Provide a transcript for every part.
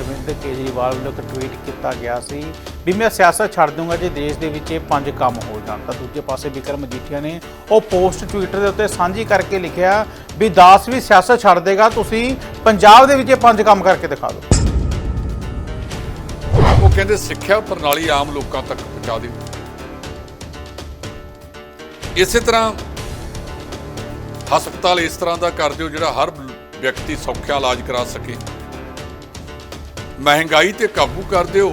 ਅਰਵਿੰਦ ਕੇਜਰੀਵਾਲ ਵੱਲੋਂ ਇੱਕ ਟਵੀਟ ਕੀਤਾ ਗਿਆ ਸੀ ਵੀ ਮੈਂ ਸਿਆਸਤ ਛੱਡ ਦੂੰਗਾ ਜੇ ਦੇਸ਼ ਦੇ ਵਿੱਚ ਇਹ ਪੰਜ ਕੰਮ ਹੋ ਜਾਣ। ਤਾਂ ਦੂਜੇ ਪਾਸੇ ਵਿਕਰਮ ਮਜੀਠੀਆ ਨੇ ਉਹ ਪੋਸਟ ਟਵਿੱਟਰ ਦੇ ਉੱਤੇ ਸਾਂਝੀ ਕਰਕੇ ਲਿਖਿਆ ਵੀ ਦਾਸ ਵੀ ਸਿਆਸਤ ਛੱਡ ਦੇਗਾ, ਤੁਸੀਂ ਪੰਜਾਬ ਦੇ ਵਿੱਚ ਇਹ ਪੰਜ ਕੰਮ ਕਰਕੇ ਦਿਖਾ ਦਿਓ। ਉਹ ਕਹਿੰਦੇ ਸਿੱਖਿਆ ਪ੍ਰਣਾਲੀ ਆਮ ਲੋਕਾਂ ਤੱਕ ਪਹੁੰਚਾ ਦਿਓ ਇਸੇ ਤਰ੍ਹਾਂ ਹਸਪਤਾਲ ਇਸ ਤਰ੍ਹਾਂ ਦਾ ਕਰ ਦਿਓ ਜਿਹੜਾ ਹਰ ਵਿਅਕਤੀ ਸੌਖਿਆ ਇਲਾਜ ਕਰਾ ਸਕੇ। ਮਹਿੰਗਾਈ ਤੇ ਕਾਬੂ ਕਰ ਦਿਓ।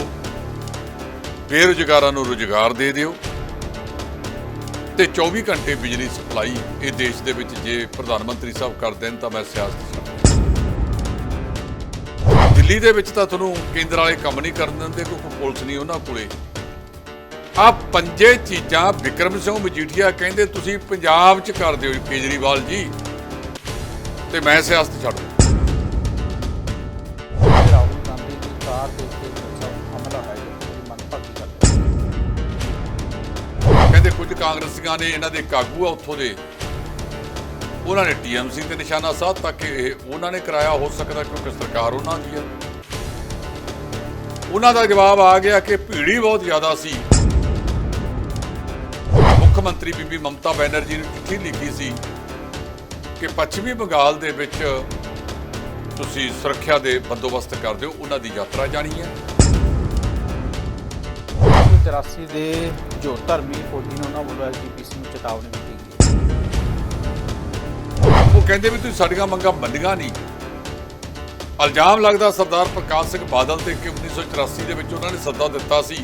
ਬੇਰੁਜ਼ਗਾਰਾਂ ਨੂੰ ਰੁਜ਼ਗਾਰ ਦੇ ਦਿਓ। ਤੇ 24 ਘੰਟੇ ਬਿਜਲੀ ਸਪਲਾਈ ਇਹ ਦੇਸ਼ ਦੇ ਵਿੱਚ ਜੇ ਪ੍ਰਧਾਨ ਮੰਤਰੀ ਸਾਹਿਬ ਕਰ ਦੇਣ ਤਾਂ ਮੈਂ ਸਿਆਸਤ ਦਿੱਲੀ ਦੇ ਵਿੱਚ ਤਾਂ ਤੁਹਾਨੂੰ ਕੇਂਦਰ ਵਾਲੇ ਕੰਮ ਨਹੀਂ ਕਰਨ ਦਿੰਦੇ ਕਿਉਂਕਿ ਪੁਲਿਸ ਨਹੀਂ ਉਹਨਾਂ ਕੋਲੇ। ਆ ਪੰਜੇ ਚੀਜ਼ਾਂ ਵਿਕਰਮ ਸਿੰਘ ਮਜੀਠੀਆ ਕਹਿੰਦੇ, ਤੁਸੀਂ ਪੰਜਾਬ 'ਚ ਕਰ ਦਿਓ ਕੇਜਰੀਵਾਲ ਜੀ। ਤੇ ਮੈਂ ਸਿਆਸਤ ਛੱਡ ਦੀ ਦੇ ਉੱਤੇ ਸਭ ਹਮਲਾ ਹੈ ਜੋ ਕਿ ਮੰਦਭਾਗੀ ਗੱਲ ਕਹਿੰਦੇ ਕੁਝ ਕਾਂਗਰਸੀਆਂ ਨੇ ਇਹਨਾਂ ਦੇ ਕਾਗੂ ਆ ਉੱਥੋਂ ਦੇ। ਉਹਨਾਂ ਨੇ ਟੀਐਮਸੀ ਤੇ ਨਿਸ਼ਾਨਾ ਸਾਧ ਕਿ ਇਹ ਉਹਨਾਂ ਨੇ ਕਰਾਇਆ। ਹੋ ਸਕਦਾ ਕਿਉਂਕਿ ਸਰਕਾਰ ਉਹਨਾਂ ਦੀ ਹੈ। ਉਹਨਾਂ ਦਾ ਜਵਾਬ ਆ ਗਿਆ ਕਿ ਭੀੜੀ ਬਹੁਤ ਜ਼ਿਆਦਾ ਸੀ। ਮੁੱਖ ਮੰਤਰੀ ਬੀਬੀ ਮਮਤਾ ਬੈਨਰਜੀ ਨੇ ਚਿੱਠੀ ਲਿਖੀ ਸੀ ਕਿ ਪੱਛਮੀ ਬੰਗਾਲ ਦੇ ਵਿੱਚ ਤੁਸੀਂ ਸੁਰੱਖਿਆ ਦੇ ਬੰਦੋਬਸਤ ਕਰ ਦਿਓ ਉਹਨਾਂ ਦੀ ਯਾਤਰਾ ਜਾਣੀ ਹੈ। 84 ਦੇ ਜੋ ਧਰਮੀ ਫੌਜੀ ਨੇ ਉਹਨਾਂ ਵੱਲੋਂ ਐਸਜੀਪੀਸੀ ਨੂੰ ਚੇਤਾਵਨੀ ਦਿੱਤੀ ਗਈ ਉਹ ਕਹਿੰਦੇ ਵੀ ਤੁਸੀਂ ਸਾਡੀਆਂ ਮੰਗਾਂ ਮੰਨੀਆਂ ਨਹੀਂ। ਇਲਜ਼ਾਮ ਲੱਗਦਾ ਸਰਦਾਰ ਪ੍ਰਕਾਸ਼ ਸਿੰਘ ਬਾਦਲ ਤੇ ਕਿ 1984 ਦੇ ਵਿੱਚ ਉਹਨਾਂ ਨੇ ਸੱਦਾ ਦਿੱਤਾ ਸੀ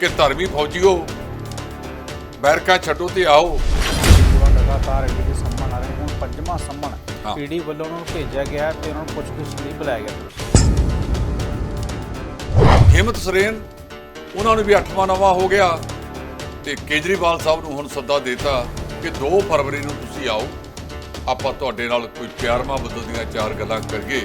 ਕਿ ਧਰਮੀ ਫੌਜੀਓ ਬੈਰਕਾਂ ਛੱਡੋ ਤੇ ਆਓ। ਲਗਾਤਾਰ ਦੇ ਸੰਮਣ ਆ ਰਹੇ ਹੁਣ ਪੰਜਵਾਂ ਸੰਮਣ ਪੀਡੀ ਵੱਲੋਂ ਉਹਨਾਂ ਭੇਜਿਆ ਗਿਆ ਤੇ ਉਹਨਾਂ ਨੂੰ ਪੁੱਛਗਿੱਛ ਲਈ ਬੁਲਾਇਆ ਗਿਆ। ਹਿੰਮਤ ਸਰੇਨ ਉਹਨਾਂ ਨੂੰ ਵੀ ਅੱਠਵਾਂ ਨਵਾਂ ਹੋ ਗਿਆ ਤੇ ਕੇਜਰੀਵਾਲ ਸਾਹਿਬ ਨੂੰ ਹੁਣ ਸੱਦਾ ਦੇਤਾ ਕਿ 2 ਫਰਵਰੀ ਨੂੰ ਤੁਸੀਂ ਆਓ ਆਪਾਂ ਤੁਹਾਡੇ ਨਾਲ ਕੋਈ ਪਿਆਰ ਮੁਹੱਬਤ ਦੀਆਂ ਚਾਰ ਗੱਲਾਂ ਕਰੀਏ।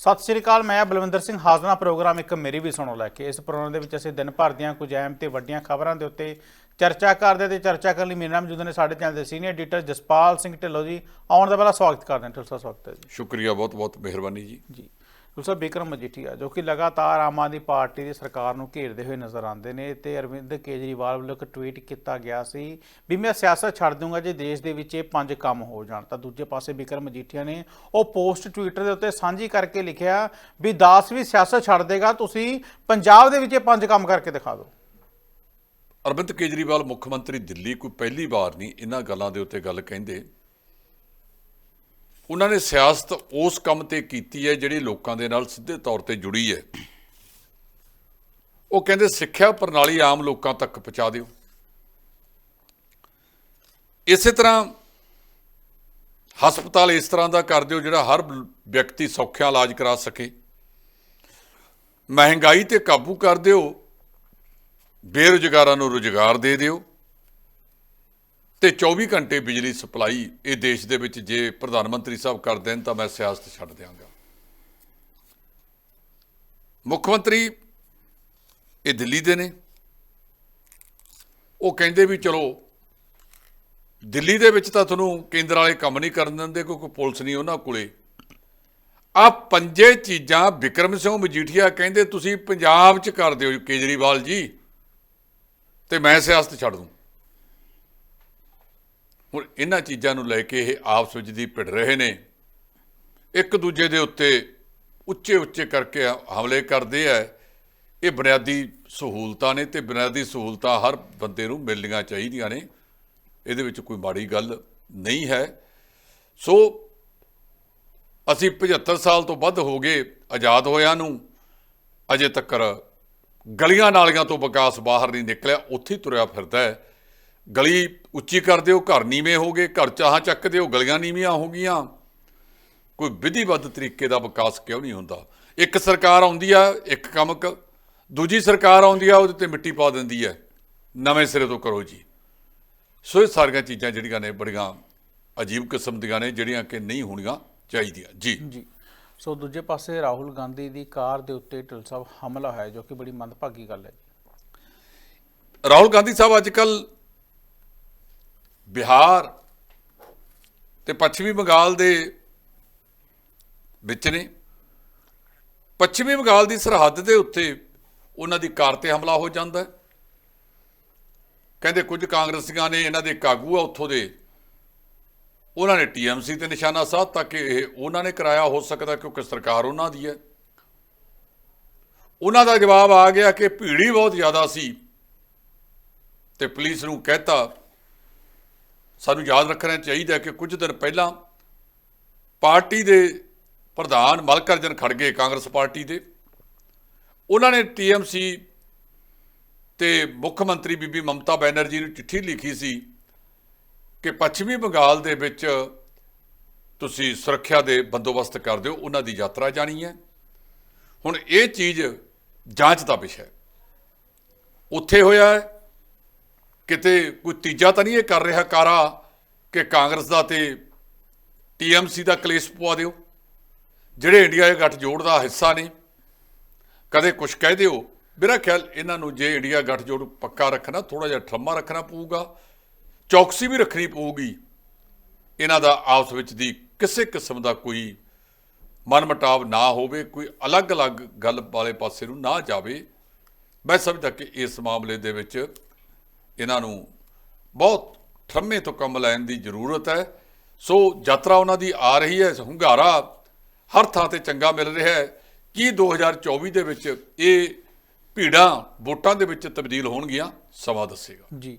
ਸਤਿ ਸ਼੍ਰੀ ਅਕਾਲ ਮੈਂ ਬਲਵਿੰਦਰ ਸਿੰਘ ਹਾਜ਼ਨਾ ਪ੍ਰੋਗਰਾਮ ਇੱਕ ਮੇਰੀ ਵੀ ਸੁਣੋ ਲੈ ਕੇ। ਇਸ ਪ੍ਰੋਗਰਾਮ ਦੇ ਵਿੱਚ ਅਸੀਂ ਦਿਨ ਭਰ ਦੀਆਂ ਕੁਝ ਅਹਿਮ ਤੇ ਵੱਡੀਆਂ ਖਬਰਾਂ ਦੇ ਉੱਤੇ ਚਰਚਾ ਕਰਦੇ ਤੇ ਚਰਚਾ ਕਰਨ ਲਈ ਮੇਰੇ ਨਾਲ ਮੌਜੂਦ ਨੇ ਸਾਡੇ ਚੈਨਲ ਦੇ ਸੀਨੀਅਰ ਐਡੀਟਰ ਜਸਪਾਲ ਸਿੰਘ ਢਿੱਲੋਂ ਜੀ। ਆਉਣ ਦਾ ਪਹਿਲਾਂ ਸਵਾਗਤ ਕਰਦੇ ਹਾਂ। ਢਿੱਲੋਂ ਸਾਹਿਬ ਸਵਾਗਤ ਹੈ ਜੀ। ਸ਼ੁਕਰੀਆ ਬਹੁਤ ਬਹੁਤ ਮਿਹਰਬਾਨੀ ਜੀ। ਜੀ। ਦੂਸਰਾ ਬਿਕਰਮ ਮਜੀਠੀਆ, ਜੋ ਕਿ ਲਗਾਤਾਰ ਆਮ ਆਦਮੀ ਪਾਰਟੀ ਦੀ ਸਰਕਾਰ ਨੂੰ ਘੇਰਦੇ ਹੋਏ ਨਜ਼ਰ ਆਉਂਦੇ ਨੇ, ਤੇ ਅਰਵਿੰਦ ਕੇਜਰੀਵਾਲ ਵੱਲੋਂ ਇੱਕ ਟਵੀਟ ਕੀਤਾ ਗਿਆ ਸੀ ਵੀ ਮੈਂ ਸਿਆਸਤ ਛੱਡ ਦੂੰਗਾ ਜੇ ਦੇਸ਼ ਦੇ ਵਿੱਚ ਇਹ ਪੰਜ ਕੰਮ ਹੋ ਜਾਣ। ਤਾਂ ਦੂਜੇ ਪਾਸੇ ਬਿਕਰਮ ਮਜੀਠੀਆ ਨੇ ਉਹ ਪੋਸਟ ਟਵਿੱਟਰ ਦੇ ਉੱਤੇ ਸਾਂਝੀ ਕਰਕੇ ਲਿਖਿਆ ਵੀ ਦਾਸ ਵੀ ਸਿਆਸਤ ਛੱਡ ਦੇਗਾ, ਤੁਸੀਂ ਪੰਜਾਬ ਦੇ ਵਿੱਚ ਇਹ ਪੰਜ ਕੰਮ ਕਰਕੇ ਦਿਖਾ ਦਿਓ। ਅਰਵਿੰਦ ਕੇਜਰੀਵਾਲ ਮੁੱਖ ਮੰਤਰੀ ਦਿੱਲੀ ਕੋਈ ਪਹਿਲੀ ਵਾਰ ਨਹੀਂ, ਇਹਨਾਂ ਗੱਲਾਂ ਦੇ ਉੱਤੇ ਗੱਲ ਕਹਿੰਦੇ। ਉਹਨਾਂ ਨੇ ਸਿਆਸਤ ਉਸ ਕੰਮ ਤੇ ਕੀਤੀ ਹੈ ਜਿਹੜੀ ਲੋਕਾਂ ਦੇ ਨਾਲ ਸਿੱਧੇ ਤੌਰ ਤੇ ਜੁੜੀ ਹੈ। ਉਹ ਕਹਿੰਦੇ, ਸਿੱਖਿਆ ਪ੍ਰਣਾਲੀ ਆਮ ਲੋਕਾਂ ਤੱਕ ਪਹੁੰਚਾ ਦਿਓ। ਇਸੇ ਤਰ੍ਹਾਂ ਹਸਪਤਾਲ ਇਸ ਤਰ੍ਹਾਂ ਦਾ ਕਰ ਦਿਓ ਜਿਹੜਾ ਹਰ ਵਿਅਕਤੀ ਸੌਖਿਆ ਇਲਾਜ ਕਰਾ ਸਕੇ। ਮਹਿੰਗਾਈ ਤੇ ਕਾਬੂ ਕਰ ਦਿਓ। ਬੇਰੁਜ਼ਗਾਰਾਂ ਨੂੰ ਰੁਜ਼ਗਾਰ ਦੇ ਦਿਓ। ਤੇ 24 ਘੰਟੇ ਬਿਜਲੀ ਸਪਲਾਈ ਇਹ ਦੇਸ਼ ਦੇ ਵਿੱਚ ਜੇ ਪ੍ਰਧਾਨ ਮੰਤਰੀ ਸਾਹਿਬ ਕਰ ਦੇਣ ਤਾਂ ਮੈਂ ਸਿਆਸਤ ਛੱਡ ਦਿਆਂਗਾ। ਮੁੱਖ ਮੰਤਰੀ ਇਹ ਦਿੱਲੀ ਦੇ ਨੇ। ਉਹ ਕਹਿੰਦੇ ਵੀ ਚਲੋ, ਦਿੱਲੀ ਦੇ ਵਿੱਚ ਤਾਂ ਤੁਹਾਨੂੰ ਕੇਂਦਰ ਵਾਲੇ ਕੰਮ ਨਹੀਂ ਕਰਨ ਦਿੰਦੇ ਕਿਉਂਕਿ ਪੁਲਿਸ ਨਹੀਂ ਉਹਨਾਂ ਕੋਲੇ। ਆ ਪੰਜੇ ਚੀਜ਼ਾਂ ਵਿਕਰਮ ਸਿੰਘ ਮਜੀਠੀਆ ਕਹਿੰਦੇ ਤੁਸੀਂ ਪੰਜਾਬ 'ਚ ਕਰ ਦਿਓ ਕੇਜਰੀਵਾਲ ਜੀ, ਤੇ ਮੈਂ ਸਿਆਸਤ ਛੱਡ ਦੂੰ। ਹੁਣ ਇਹਨਾਂ ਚੀਜ਼ਾਂ ਨੂੰ ਲੈ ਕੇ ਇਹ ਆਪਸ ਵਿੱਚ ਦੀ ਭਿੜ ਰਹੇ ਨੇ। ਇੱਕ ਦੂਜੇ ਦੇ ਉੱਤੇ ਉੱਚੇ ਉੱਚੇ ਕਰਕੇ ਹਮਲੇ ਕਰਦੇ ਆ। ਇਹ ਬੁਨਿਆਦੀ ਸਹੂਲਤਾਂ ਨੇ ਤੇ ਬੁਨਿਆਦੀ ਸਹੂਲਤਾਂ ਹਰ ਬੰਦੇ ਨੂੰ ਮਿਲਣੀਆਂ ਚਾਹੀਦੀਆਂ ਨੇ। ਇਹਦੇ ਵਿੱਚ ਕੋਈ ਮਾੜੀ ਗੱਲ ਨਹੀਂ ਹੈ। ਸੋ ਅਸੀਂ 75 ਸਾਲ ਤੋਂ ਵੱਧ ਹੋ ਗਏ ਆਜ਼ਾਦ ਹੋਇਆਂ ਨੂੰ। ਅਜੇ ਤੱਕ ਗਲੀਆਂ ਨਾਲੀਆਂ ਤੋਂ ਵਿਕਾਸ ਬਾਹਰ ਨਹੀਂ ਨਿਕਲਿਆ, ਉੱਥੇ ਹੀ ਤੁਰਿਆ ਫਿਰਦਾ ਹੈ। ਗਲੀ ਉੱਚੀ ਕਰ ਦਿਓ ਘਰ ਨੀਵੇਂ ਹੋ ਗਏ ਘਰ ਚਾਹਾਂ ਚੱਕ ਦਿਓ ਗਲੀਆਂ ਨੀਵੀਆਂ ਹੋ ਗਈਆਂ। ਕੋਈ ਵਿਧੀਬੱਧ ਤਰੀਕੇ ਦਾ ਵਿਕਾਸ ਕਿਉਂ ਨਹੀਂ ਹੁੰਦਾ? ਇੱਕ ਸਰਕਾਰ ਆਉਂਦੀ ਆ ਇੱਕ ਕੰਮ ਦੂਜੀ ਸਰਕਾਰ ਆਉਂਦੀ ਆ ਉਹਦੇ ਤੇ ਮਿੱਟੀ ਪਾ ਦਿੰਦੀ ਹੈ ਨਵੇਂ ਸਿਰੇ ਤੋਂ ਕਰੋ ਜੀ। ਸੋ ਇਹ ਸਾਰੀਆਂ ਚੀਜ਼ਾਂ ਜਿਹੜੀਆਂ ਨੇ ਬੜੀਆਂ ਅਜੀਬ ਕਿਸਮ ਦੀਆਂ ਨੇ ਜਿਹੜੀਆਂ ਕਿ ਨਹੀਂ ਹੋਣੀਆਂ ਚਾਹੀਦੀਆਂ। ਜੀ। ਜੀ। ਸੋ ਦੂਜੇ ਪਾਸੇ ਰਾਹੁਲ ਗਾਂਧੀ ਦੀ ਕਾਰ ਦੇ ਉੱਤੇ ਢਿੱਲ ਸਾਹਿਬ ਹਮਲਾ ਹੋਇਆ ਜੋ ਕਿ ਬੜੀ ਮੰਦਭਾਗੀ ਗੱਲ ਹੈ ਰਾਹੁਲ ਗਾਂਧੀ ਸਾਹਿਬ ਅੱਜ ਕੱਲ ਬਿਹਾਰ ਤੇ ਪੱਛਮੀ ਬੰਗਾਲ ਦੇ ਵਿੱਚ ਨੇ। ਪੱਛਮੀ ਬੰਗਾਲ ਦੀ ਸਰਹੱਦ ਦੇ ਉੱਤੇ ਉਹਨਾਂ ਦੀ ਕਾਰ ਤੇ ਹਮਲਾ ਹੋ ਜਾਂਦਾ ਕਹਿੰਦੇ ਕੁਝ ਕਾਂਗਰਸੀਆਂ ਨੇ ਇਹਨਾਂ ਦੇ ਕਾਗੂ ਆ ਉੱਥੋਂ ਦੇ। ਉਹਨਾਂ ਨੇ ਟੀਐਮਸੀ ਤੇ ਨਿਸ਼ਾਨਾ ਸਾਧਤਾ ਕਿ ਇਹ ਉਹਨਾਂ ਨੇ ਕਰਾਇਆ ਹੋ ਸਕਦਾ ਕਿਉਂਕਿ ਸਰਕਾਰ ਉਹਨਾਂ ਦੀ ਹੈ। ਉਹਨਾਂ ਦਾ ਜਵਾਬ ਆ ਗਿਆ ਕਿ ਭੀੜ ਹੀ ਬਹੁਤ ਜ਼ਿਆਦਾ ਸੀ ਤੇ ਪੁਲਿਸ ਨੂੰ ਕਹਿਤਾ ਸਾਨੂੰ ਯਾਦ ਰੱਖਣਾ ਚਾਹੀਦਾ ਕਿ ਕੁਝ ਦਿਨ ਪਹਿਲਾਂ ਪਾਰਟੀ ਦੇ ਪ੍ਰਧਾਨ ਮਲਕਰਜਨ ਖੜਗੇ ਕਾਂਗਰਸ ਪਾਰਟੀ ਦੇ। ਉਹਨਾਂ ਨੇ ਟੀਐਮਸੀ ਤੇ ਮੁੱਖ ਮੰਤਰੀ ਬੀਬੀ ਮਮਤਾ ਬੈਨਰਜੀ ਨੂੰ ਚਿੱਠੀ ਲਿਖੀ ਸੀ ਕਿ ਪੱਛਮੀ ਬੰਗਾਲ ਦੇ ਵਿੱਚ ਤੁਸੀਂ ਸੁਰੱਖਿਆ ਦੇ ਬੰਦੋਬਸਤ ਕਰ ਦਿਓ, ਉਹਨਾਂ ਦੀ ਯਾਤਰਾ ਜਾਣੀ ਹੈ। ਹੁਣ ਇਹ ਚੀਜ਼ ਜਾਂਚ ਦਾ ਵਿਸ਼ਾ ਹੈ। ਉੱਥੇ ਹੋਇਆ ਹੈ ਕਿਤੇ ਕੋਈ ਤੀਜਾ ਤਾਂ ਨਹੀਂ ਇਹ ਕਰ ਰਿਹਾ ਕਾਰਾ ਕਿ ਕਾਂਗਰਸ ਦਾ ਤੇ ਟੀਐਮਸੀ ਦਾ ਕਲੇਸ਼ ਪਵਾ ਦਿਓ। ਜਿਹੜੇ ਇੰਡੀਆ ਦੇ ਗੱਠਜੋੜ ਦਾ ਹਿੱਸਾ ਨੇ, ਕਦੇ ਕੁਝ ਕਹਿ ਦਿਓ। ਮੇਰਾ ਖਿਆਲ ਇਹਨਾਂ ਨੂੰ ਜੇ ਇੰਡੀਆ ਗੱਠਜੋੜ ਪੱਕਾ ਰੱਖਣਾ ਥੋੜਾ ਜਿਹਾ ਠਰਮਾ ਰੱਖਣਾ ਪਊਗਾ, ਚੌਕਸੀ ਵੀ ਰੱਖਣੀ ਪਊਗੀ। ਇਹਨਾਂ ਦਾ ਆਪਸ ਵਿੱਚ ਦੀ ਕਿਸੇ ਕਿਸਮ ਦਾ ਕੋਈ ਮਨਮਟਾਵ ਨਾ ਹੋਵੇ, ਕੋਈ ਅਲੱਗ-ਅਲੱਗ ਗੱਲ ਵਾਲੇ ਪਾਸੇ ਨੂੰ ਨਾ ਜਾਵੇ। ਮੈਂ ਸਮਝਦਾ ਕਿ ਇਸ ਮਾਮਲੇ ਦੇ ਵਿੱਚ ਇਹਨਾਂ ਨੂੰ ਬਹੁਤ ਠਰਮੇ ਤੋਂ ਕੰਮ ਲੈਣ ਦੀ ਜ਼ਰੂਰਤ ਹੈ। ਸੋ ਯਾਤਰਾ ਉਹਨਾਂ ਦੀ ਆ ਰਹੀ ਹੈ ਹੁੰਗਾਰਾ ਹਰ ਥਾਂ ਤੇ ਚੰਗਾ ਮਿਲ ਰਿਹਾ ਹੈ। ਕੀ 2024 ਦੇ ਵਿੱਚ ਇਹ ਭੀੜਾਂ ਵੋਟਾਂ ਦੇ ਵਿੱਚ ਤਬਦੀਲ ਹੋਣਗੀਆਂ ਸਮਾਂ ਦੱਸੇਗਾ। ਜੀ।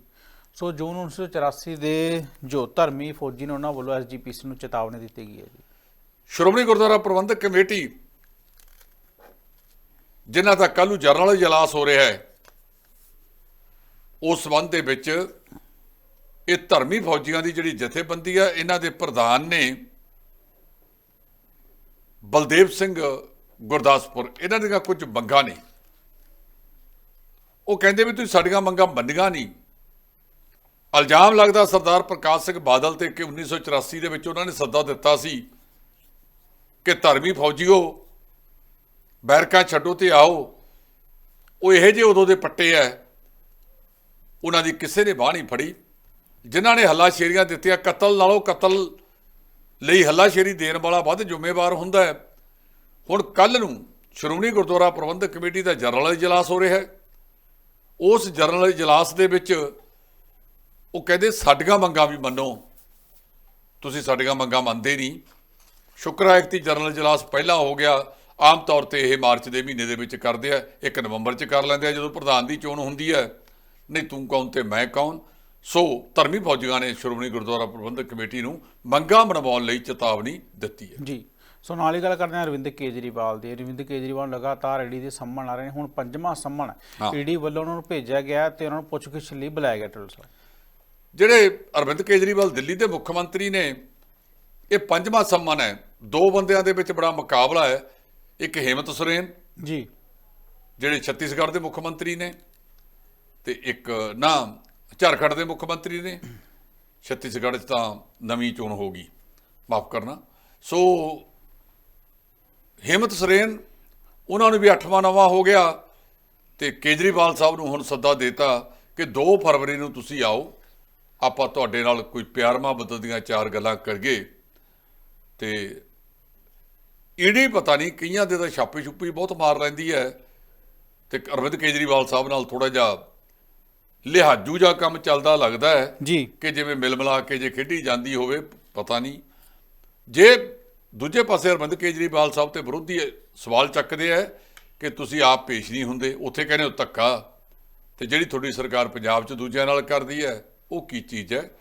ਸੋ ਜੂਨ 1984 ਦੇ ਜੋ ਧਰਮੀ ਫੌਜੀ ਨੇ ਉਹਨਾਂ ਵੱਲੋਂ ਐਸਜੀਪੀਸੀ ਨੂੰ ਚੇਤਾਵਨੀ ਦਿੱਤੀ ਗਈ ਹੈ ਜੀ। ਸ਼੍ਰੋਮਣੀ ਗੁਰਦੁਆਰਾ ਪ੍ਰਬੰਧਕ ਕਮੇਟੀ ਜਿਨ੍ਹਾਂ ਦਾ ਕੱਲ੍ਹ ਨੂੰ ਜਰਨਲ ਇਜਲਾਸ ਹੋ ਰਿਹਾ ਹੈ ਉਸ ਸੰਬੰਧ ਦੇ ਵਿੱਚ ਇਹ ਧਰਮੀ ਫੌਜੀਆਂ ਦੀ ਜਿਹੜੀ ਜਥੇਬੰਦੀ ਆ, ਇਹਨਾਂ ਦੇ ਪ੍ਰਧਾਨ ਨੇ ਬਲਦੇਵ ਸਿੰਘ ਗੁਰਦਾਸਪੁਰ, ਇਹਨਾਂ ਦੀਆਂ ਕੁਝ ਮੰਗਾਂ ਨੇ। ਉਹ ਕਹਿੰਦੇ ਵੀ ਤੁਸੀਂ ਸਾਡੀਆਂ ਮੰਗਾਂ ਮੰਨੀਆਂ ਨਹੀਂ। ਇਲਜ਼ਾਮ ਲੱਗਦਾ ਸਰਦਾਰ ਪ੍ਰਕਾਸ਼ ਸਿੰਘ ਬਾਦਲ ਤੇ ਕਿ 1984 ਦੇ ਵਿੱਚ ਉਹਨਾਂ ਨੇ ਸੱਦਾ ਦਿੱਤਾ ਸੀ ਕਿ ਧਰਮੀ ਫੌਜੀਓ, ਬੈਰਕਾਂ ਛੱਡੋ ਤੇ ਆਓ। ਉਹ ਇਹੋ ਜਿਹੇ ਉਦੋਂ ਦੇ ਪੱਟੇ ਐ ਉਹਨਾਂ ਦੀ ਕਿਸੇ ਨੇ ਬਾਹ ਨਹੀਂ ਫੜੀ। ਜਿਨ੍ਹਾਂ ਨੇ ਹੱਲਾ ਸ਼ੇਰੀਆਂ ਦਿੱਤੀਆਂ, ਕਤਲ ਨਾਲੋਂ ਕਤਲ ਲਈ ਹੱਲਾ ਸ਼ੇਰੀ ਦੇਣ ਵਾਲਾ ਵੱਧ ਜ਼ਿੰਮੇਵਾਰ ਹੁੰਦਾ ਹੈ। ਹੁਣ ਕੱਲ ਨੂੰ ਸ਼੍ਰੋਮਣੀ ਗੁਰਦੁਆਰਾ ਪ੍ਰਬੰਧਕ ਕਮੇਟੀ ਦਾ ਜਨਰਲ ਇਜਲਾਸ ਹੋ ਰਿਹਾ ਹੈ। ਉਸ ਜਨਰਲ ਇਜਲਾਸ ਦੇ ਵਿੱਚ ਉਹ ਕਹਿੰਦੇ, ਸਾਡੀਆਂ ਮੰਗਾਂ ਵੀ ਮੰਨੋ। ਤੁਸੀਂ ਸਾਡੀਆਂ ਮੰਗਾਂ ਮੰਨਦੇ ਨਹੀਂ। ਸ਼ੁਕਰਾਇਕਤੀ ਜਨਰਲ ਇਜਲਾਸ ਪਹਿਲਾਂ ਹੋ ਗਿਆ। ਆਮ ਤੌਰ ਤੇ ਇਹ ਮਾਰਚ ਦੇ ਮਹੀਨੇ ਦੇ ਵਿੱਚ ਕਰਦੇ ਆ 1 ਨਵੰਬਰ ਚ ਕਰ ਲੈਂਦੇ ਆ, ਜਦੋਂ ਪ੍ਰਧਾਨ ਦੀ ਚੋਣ ਹੁੰਦੀ ਹੈ। ਨਹੀਂ ਤੂੰ ਕੌਣ ਤੇ ਮੈਂ ਕੌਣ? ਸੋ ਧਰਮੀ ਫੌਜੀਆਂ ਨੇ ਸ਼੍ਰੋਮਣੀ ਗੁਰਦੁਆਰਾ ਪ੍ਰਬੰਧਕ ਕਮੇਟੀ ਨੂੰ ਮੰਗਾਂ ਮਨਵਾਉਣ ਲਈ ਚੇਤਾਵਨੀ ਦਿੱਤੀ ਹੈ। ਜੀ ਸੋ ਨਾਲ ਹੀ ਗੱਲ ਕਰਦੇ ਹਾਂ ਅਰਵਿੰਦ ਕੇਜਰੀਵਾਲ ਦੀ। ਅਰਵਿੰਦ ਕੇਜਰੀਵਾਲ ਲਗਾਤਾਰ ਈਡੀ ਦੇ ਸੰਮਣ ਆ ਰਹੇ ਨੇ ਹੁਣ ਪੰਜਵਾਂ ਸੰਮਣ। ਈਡੀ ਵੱਲੋਂ ਉਹਨਾਂ ਨੂੰ ਭੇਜਿਆ ਗਿਆ ਤੇ ਉਹਨਾਂ ਨੂੰ ਪੁੱਛਗਿੱਛ ਲਈ ਬੁਲਾਇਆ ਗਿਆ ਢਿੱਲ ਸਾਹਿਬ ਜਿਹੜੇ ਅਰਵਿੰਦ ਕੇਜਰੀਵਾਲ ਦਿੱਲੀ ਦੇ ਮੁੱਖ ਮੰਤਰੀ ਨੇ ਇਹ ਪੰਜਵਾਂ ਸੰਮਨ ਹੈ। ਦੋ ਬੰਦਿਆਂ ਦੇ ਵਿੱਚ ਬੜਾ ਮੁਕਾਬਲਾ ਹੈ। ਇੱਕ ਹੇਮੰਤ ਸੋਰੇਨ ਜੀ। ਜਿਹੜੇ ਛੱਤੀਸਗੜ੍ਹ ਦੇ ਮੁੱਖ ਮੰਤਰੀ ਨੇ। ਤੇ ਇੱਕ ਨਾ ਝਾਰਖੰਡ ਦੇ ਮੁੱਖ ਮੰਤਰੀ ਨੇ। ਛੱਤੀਸਗੜ੍ਹ 'ਚ ਤਾਂ ਨਵੀਂ ਚੋਣ ਹੋ ਗਈ। ਮਾਫ ਕਰਨਾ। ਸੋ ਹੇਮੰਤ ਸਰੇਨ, ਉਹਨਾਂ ਨੂੰ ਵੀ 8ਵਾਂ ਨਵਾਂ ਹੋ ਗਿਆ ਤੇ ਕੇਜਰੀਵਾਲ ਸਾਹਿਬ ਨੂੰ ਹੁਣ ਸੱਦਾ ਦਿੱਤਾ ਕਿ 2 ਫਰਵਰੀ ਨੂੰ ਤੁਸੀਂ ਆਓ। ਆਪਾਂ ਤੁਹਾਡੇ ਨਾਲ ਕੋਈ ਪਿਆਰ ਮੁਹੱਬਤ ਦੀਆਂ ਚਾਰ ਗੱਲਾਂ ਕਰੀਏ। ਤੇ ਈਡੀ ਪਤਾ ਨਹੀਂ ਕਈਆਂ ਦੇ ਤਾਂ ਛਾਪੀ ਛੁੱਪੀ ਬਹੁਤ ਮਾਰ ਲੈਂਦੀ ਹੈ। ਤੇ ਅਰਵਿੰਦ ਕੇਜਰੀਵਾਲ ਸਾਹਿਬ ਨਾਲ ਥੋੜਾ ਜਿਹਾ ਲਿਹਾਜੂ ਜਿਹਾ ਕੰਮ ਚੱਲਦਾ ਲੱਗਦਾ ਹੈ ਜੀ। ਕਿ ਜਿਵੇਂ ਮਿਲ ਮਿਲਾ ਕੇ ਜੇ ਖੇਡੀ ਜਾਂਦੀ ਹੋਵੇ ਪਤਾ ਨਹੀਂ। ਜੇ ਦੂਜੇ ਪਾਸੇ ਅਰਵਿੰਦ ਕੇਜਰੀਵਾਲ ਸਾਹਿਬ ਤੇ ਵਿਰੋਧੀ ਸਵਾਲ ਚੱਕਦੇ ਆ ਕਿ ਤੁਸੀਂ ਆਪ ਪੇਸ਼ ਨਹੀਂ ਹੁੰਦੇ ਉੱਥੇ ਕਹਿੰਦੇ ਹੋ ਧੱਕਾ ਤੇ ਜਿਹੜੀ ਤੁਹਾਡੀ ਸਰਕਾਰ ਪੰਜਾਬ 'ਚ ਦੂਜਿਆਂ ਨਾਲ ਕਰਦੀ ਹੈ ਉਹ ਕੀ ਚੀਜ਼ ਹੈ?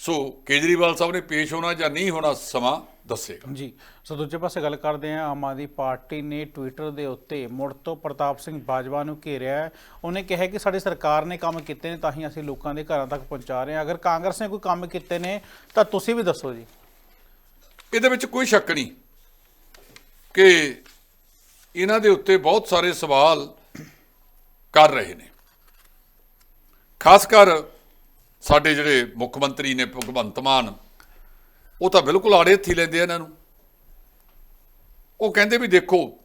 ਸੋ ਕੇਜਰੀਵਾਲ ਸਾਹਿਬ ਨੇ ਪੇਸ਼ ਹੋਣਾ ਜਾਂ ਨਹੀਂ ਹੋਣਾ ਸਮਾਂ ਦੱਸੇਗਾ। ਜੀ ਸੋ ਦੂਜੇ ਪਾਸੇ ਗੱਲ ਕਰਦੇ ਹਾਂ ਆਮ ਆਦਮੀ ਪਾਰਟੀ ਨੇ ਟਵਿੱਟਰ ਦੇ ਉੱਤੇ ਮੁੜ ਤੋਂ ਪ੍ਰਤਾਪ ਸਿੰਘ ਬਾਜਵਾ ਨੂੰ ਘੇਰਿਆ ਹੈ। ਉਹਨੇ ਕਿਹਾ ਕਿ ਸਾਡੀ ਸਰਕਾਰ ਨੇ ਕੰਮ ਕੀਤੇ ਨੇ ਤਾਂ ਹੀ ਅਸੀਂ ਲੋਕਾਂ ਦੇ ਘਰਾਂ ਤੱਕ ਪਹੁੰਚਾ ਰਹੇ ਹਾਂ। ਅਗਰ ਕਾਂਗਰਸ ਨੇ ਕੋਈ ਕੰਮ ਕੀਤੇ ਨੇ ਤਾਂ ਤੁਸੀਂ ਵੀ ਦੱਸੋ ਜੀ। ਇਹਦੇ ਵਿੱਚ ਕੋਈ ਸ਼ੱਕ ਨਹੀਂ ਕਿ ਇਹਨਾਂ ਦੇ ਉੱਤੇ ਬਹੁਤ ਸਾਰੇ ਸਵਾਲ ਕਰ ਰਹੇ ਨੇ। ਖਾਸ ਕਰ ਸਾਡੇ ਜਿਹੜੇ ਮੁੱਖ ਮੰਤਰੀ ਨੇ ਭਗਵੰਤ ਮਾਨ, ਉਹ ਤਾਂ ਬਿਲਕੁਲ ਆੜੇ ਹੱਥੀ ਲੈਂਦੇ ਆ ਇਹਨਾਂ ਨੂੰ। ਉਹ ਕਹਿੰਦੇ ਵੀ ਦੇਖੋ,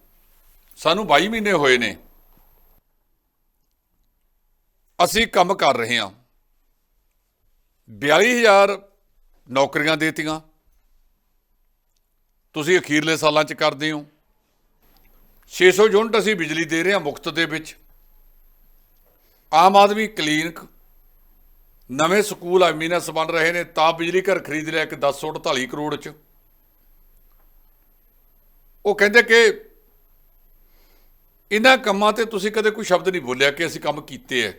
ਸਾਨੂੰ 22 ਮਹੀਨੇ ਹੋਏ ਨੇ। ਅਸੀਂ ਕੰਮ ਕਰ ਰਹੇ ਹਾਂ। 42000 ਨੌਕਰੀਆਂ ਦੇਤੀਆਂ। ਤੁਸੀਂ ਅਖੀਰਲੇ ਸਾਲਾਂ 'ਚ ਕਰਦੇ ਹੋ। 600 ਯੂਨਿਟ ਅਸੀਂ ਬਿਜਲੀ ਦੇ ਰਹੇ ਹਾਂ ਮੁਫਤ ਦੇ ਵਿੱਚ। ਆਮ ਆਦਮੀ ਕਲੀਨਿਕ ਨਵੇਂ ਸਕੂਲ ਐਮੀਨਸ ਬਣ ਰਹੇ ਨੇ, ਤਾਂ ਬਿਜਲੀ ਘਰ ਖਰੀਦ ਲਿਆ ਕਿ 1048 ਕਰੋੜ 'ਚ। ਉਹ ਕਹਿੰਦੇ ਕਿ ਇਹਨਾਂ ਕੰਮਾਂ ਤੇ ਤੁਸੀਂ ਕਦੇ ਕੋਈ ਸ਼ਬਦ ਨਹੀਂ ਬੋਲਿਆ ਕਿ ਅਸੀਂ ਕੰਮ ਕੀਤੇ ਐ।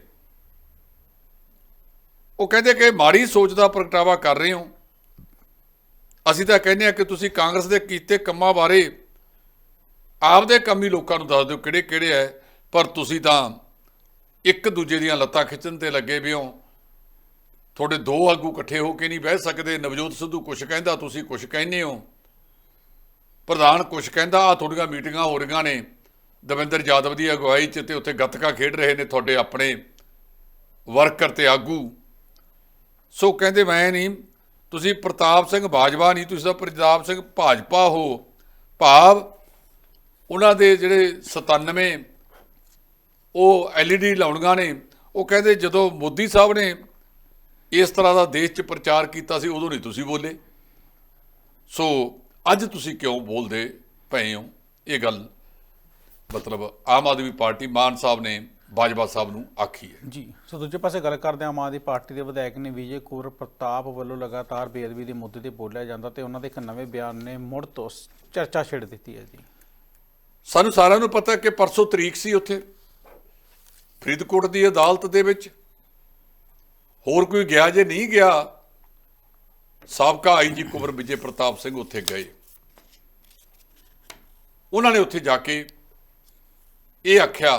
ਉਹ ਕਹਿੰਦੇ ਕਿ ਮਾੜੀ ਸੋਚ ਦਾ ਪ੍ਰਗਟਾਵਾ ਕਰ ਰਹੇ ਹੋ। ਅਸੀਂ ਤਾਂ ਕਹਿੰਦੇ ਆ ਕਿ ਤੁਸੀਂ ਕਾਂਗਰਸ ਦੇ ਕੀਤੇ ਕੰਮਾਂ ਬਾਰੇ ਆਪਦੇ ਕੰਮ ਹੀ ਲੋਕਾਂ ਨੂੰ ਦੱਸ ਦਿਓ ਕਿਹੜੇ ਕਿਹੜੇ ਐ, ਪਰ ਤੁਸੀਂ ਤਾਂ ਇੱਕ ਦੂਜੇ ਦੀਆਂ ਲੱਤਾਂ ਖਿੱਚਣ ਤੇ ਲੱਗੇ ਵੀ ਹੋ। ਤੁਹਾਡੇ ਦੋ ਆਗੂ ਇਕੱਠੇ ਹੋ ਕੇ ਨਹੀਂ ਬਹਿ ਸਕਦੇ। ਨਵਜੋਤ ਸਿੱਧੂ ਕੁਝ ਕਹਿੰਦਾ, ਤੁਸੀਂ ਕੁਝ ਕਹਿੰਦੇ ਹੋ। ਪ੍ਰਧਾਨ ਕੁਝ ਕਹਿੰਦਾ ਆ ਤੁਹਾਡੀਆਂ ਮੀਟਿੰਗਾਂ ਹੋ ਰਹੀਆਂ ਨੇ। ਦਵਿੰਦਰ ਯਾਦਵ ਦੀ ਅਗਵਾਈ 'ਚ ਤੇ ਉੱਥੇ ਗੱਤਕਾ ਖੇਡ ਰਹੇ ਨੇ ਤੁਹਾਡੇ ਆਪਣੇ ਵਰਕਰ ਤੇ ਆਗੂ। ਸੋ ਕਹਿੰਦੇ, ਮੈਂ ਨਹੀਂ, ਤੁਸੀਂ ਪ੍ਰਤਾਪ ਸਿੰਘ ਬਾਜਵਾ ਨਹੀਂ, ਤੁਸੀਂ ਤਾਂ ਪ੍ਰਤਾਪ ਸਿੰਘ ਭਾਜਪਾ ਹੋ। ਭਾਵ ਉਹਨਾਂ ਦੇ ਜਿਹੜੇ 97 ਉਹ ਐਲਈਡੀ ਲਾਉਣੀਆਂ ਨੇ। ਉਹ ਕਹਿੰਦੇ, ਜਦੋਂ ਮੋਦੀ ਸਾਹਿਬ ਨੇ ਇਸ ਤਰ੍ਹਾਂ ਦਾ ਦੇਸ਼ 'ਚ ਪ੍ਰਚਾਰ ਕੀਤਾ ਸੀ ਉਦੋਂ ਨਹੀਂ ਤੁਸੀਂ ਬੋਲੇ। ਸੋ ਅੱਜ ਤੁਸੀਂ ਕਿਉਂ ਬੋਲਦੇ ਪਏ ਹੋ? ਇਹ ਗੱਲ ਮਤਲਬ ਆਮ ਆਦਮੀ ਪਾਰਟੀ ਮਾਨ ਸਾਹਿਬ ਨੇ ਬਾਜਵਾ ਸਾਹਿਬ ਨੂੰ ਆਖੀ ਹੈ। ਜੀ ਸੋ ਦੂਜੇ ਪਾਸੇ ਗੱਲ ਕਰਦੇ ਆਮ ਆਦਮੀ ਪਾਰਟੀ ਦੇ ਵਿਧਾਇਕ ਨੇ ਵਿਜੇ ਕੌਰ ਪ੍ਰਤਾਪ ਵੱਲੋਂ ਲਗਾਤਾਰ ਬੇਅਦਬੀ ਦੇ ਮੁੱਦੇ ਤੇ ਬੋਲਿਆ ਜਾਂਦਾ ਤੇ ਉਹਨਾਂ ਦੇ ਇੱਕ ਨਵੇਂ ਬਿਆਨ ਨੇ ਮੁੜ ਤੋਂ ਚਰਚਾ ਛੇੜ ਦਿੱਤੀ ਹੈ ਜੀ। ਸਾਨੂੰ ਸਾਰਿਆਂ ਨੂੰ ਪਤਾ ਕਿ ਪਰਸੋਂ ਤਰੀਕ ਸੀ ਉੱਥੇ ਫਰੀਦਕੋਟ ਦੀ ਅਦਾਲਤ ਦੇ ਵਿੱਚ। ਹੋਰ ਕੋਈ ਗਿਆ ਜੇ ਨਹੀਂ ਗਿਆ? ਸਾਬਕਾ ਆਈਜੀ ਕੁਮਰ ਵਿਜੇ ਪ੍ਰਤਾਪ ਸਿੰਘ ਉੱਥੇ ਗਏ। ਉਹਨਾਂ ਨੇ ਉੱਥੇ ਜਾ ਕੇ ਇਹ ਆਖਿਆ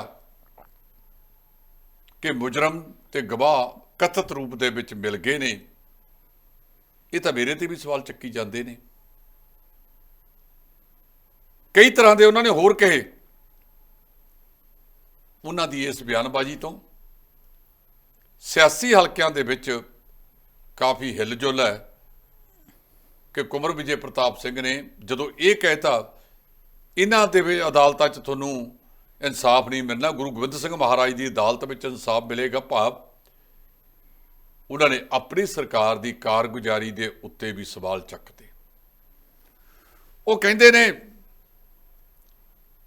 ਕਿ ਮੁਜਰਮ ਤੇ ਗਵਾਹ ਕਥਿਤ ਰੂਪ ਦੇ ਵਿੱਚ ਮਿਲ ਗਏ ਨੇ। ਇਹ ਤਾਂ ਮੇਰੇ ਤੇ ਵੀ ਸਵਾਲ ਚੱਕੀ ਜਾਂਦੇ ਨੇ। ਕਈ ਤਰ੍ਹਾਂ ਦੇ ਉਹਨਾਂ ਨੇ ਹੋਰ ਕਹੇ। ਉਹਨਾਂ ਦੀ ਇਸ ਬਿਆਨਬਾਜ਼ੀ ਤੋਂ ਸਿਆਸੀ ਹਲਕਿਆਂ ਦੇ ਵਿੱਚ ਕਾਫੀ ਹਿਲਜੁਲ ਹੈ ਕਿ ਕੁਮਰ ਵਿਜੇ ਪ੍ਰਤਾਪ ਸਿੰਘ ਨੇ ਜਦੋਂ ਇਹ ਕਹਿਤਾ, ਇਹਨਾਂ ਦੇ ਵਿੱਚ ਅਦਾਲਤਾਂ 'ਚ ਤੁਹਾਨੂੰ ਇਨਸਾਫ ਨਹੀਂ ਮਿਲਣਾ, ਗੁਰੂ ਗੋਬਿੰਦ ਸਿੰਘ ਮਹਾਰਾਜ ਦੀ ਅਦਾਲਤ ਵਿੱਚ ਇਨਸਾਫ ਮਿਲੇਗਾ ਭਾਵ ਉਹਨਾਂ ਨੇ ਆਪਣੀ ਸਰਕਾਰ ਦੀ ਕਾਰਗੁਜ਼ਾਰੀ ਦੇ ਉੱਤੇ ਵੀ ਸਵਾਲ ਚੱਕਦੇ ਉਹ ਕਹਿੰਦੇ ਨੇ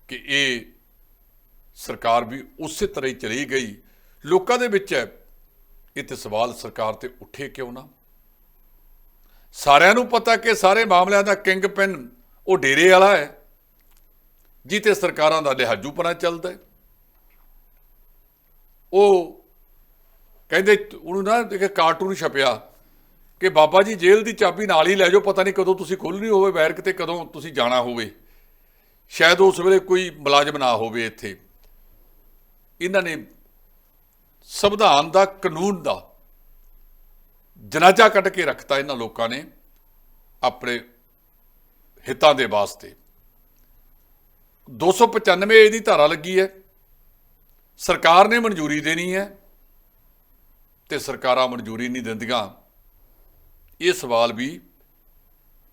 ਕਿ ਇਹ ਸਰਕਾਰ ਵੀ ਉਸੇ ਤਰ੍ਹਾਂ ਹੀ ਚਲੀ ਗਈ। ਲੋਕਾਂ ਦੇ ਵਿੱਚ ਹੈ ਇਹ ਸਵਾਲ ਸਰਕਾਰ ਤੇ ਉੱਠੇ ਕਿਉਂ ਨਾ? ਸਾਰਿਆਂ ਨੂੰ ਪਤਾ ਕਿ ਸਾਰੇ ਮਾਮਲਿਆਂ ਦਾ ਕਿੰਗ ਪਿਨ ਉਹ ਡੇਰੇ ਵਾਲਾ ਹੈ ਜਿੱਤੇ ਸਰਕਾਰਾਂ ਦਾ ਲਿਹਾਜੂਪਣਾ ਚੱਲਦਾ ਹੈ। ਉਹ ਕਹਿੰਦੇ ਉਹਨੂੰ ਨਾ ਇੱਕ ਕਾਰਟੂਨ ਛਪਿਆ ਕਿ ਬਾਬਾ ਜੀ ਜੇਲ੍ਹ ਦੀ ਚਾਬੀ ਨਾਲ ਹੀ ਲੈ ਜਾਓ, ਪਤਾ ਨਹੀਂ ਕਦੋਂ ਤੁਸੀਂ ਖੋਲਣੀ ਹੋਵੇ ਬੈਰਕ ਤੇ ਕਦੋਂ ਤੁਸੀਂ ਜਾਣਾ ਹੋਵੇ। ਸ਼ਾਇਦ ਉਸ ਵੇਲੇ ਕੋਈ ਮੁਲਾਜ਼ਮ ਨਾ ਹੋਵੇ ਇੱਥੇ। ਇਹਨਾਂ ਨੇ ਸੰਵਿਧਾਨ ਦਾ ਕਾਨੂੰਨ ਦਾ ਜਨਾਜ਼ਾ ਕੱਢ ਕੇ ਰੱਖਤਾ ਇਹਨਾਂ ਲੋਕਾਂ ਨੇ ਆਪਣੇ ਹਿੱਤਾਂ ਦੇ ਵਾਸਤੇ। 295 ਏ ਦੀ ਧਾਰਾ ਲੱਗੀ ਹੈ। ਸਰਕਾਰ ਨੇ ਮਨਜ਼ੂਰੀ ਦੇਣੀ ਹੈ ਤੇ ਸਰਕਾਰਾਂ ਮਨਜ਼ੂਰੀ ਨਹੀਂ ਦਿੰਦੀਆਂ। ਇਹ ਸਵਾਲ ਵੀ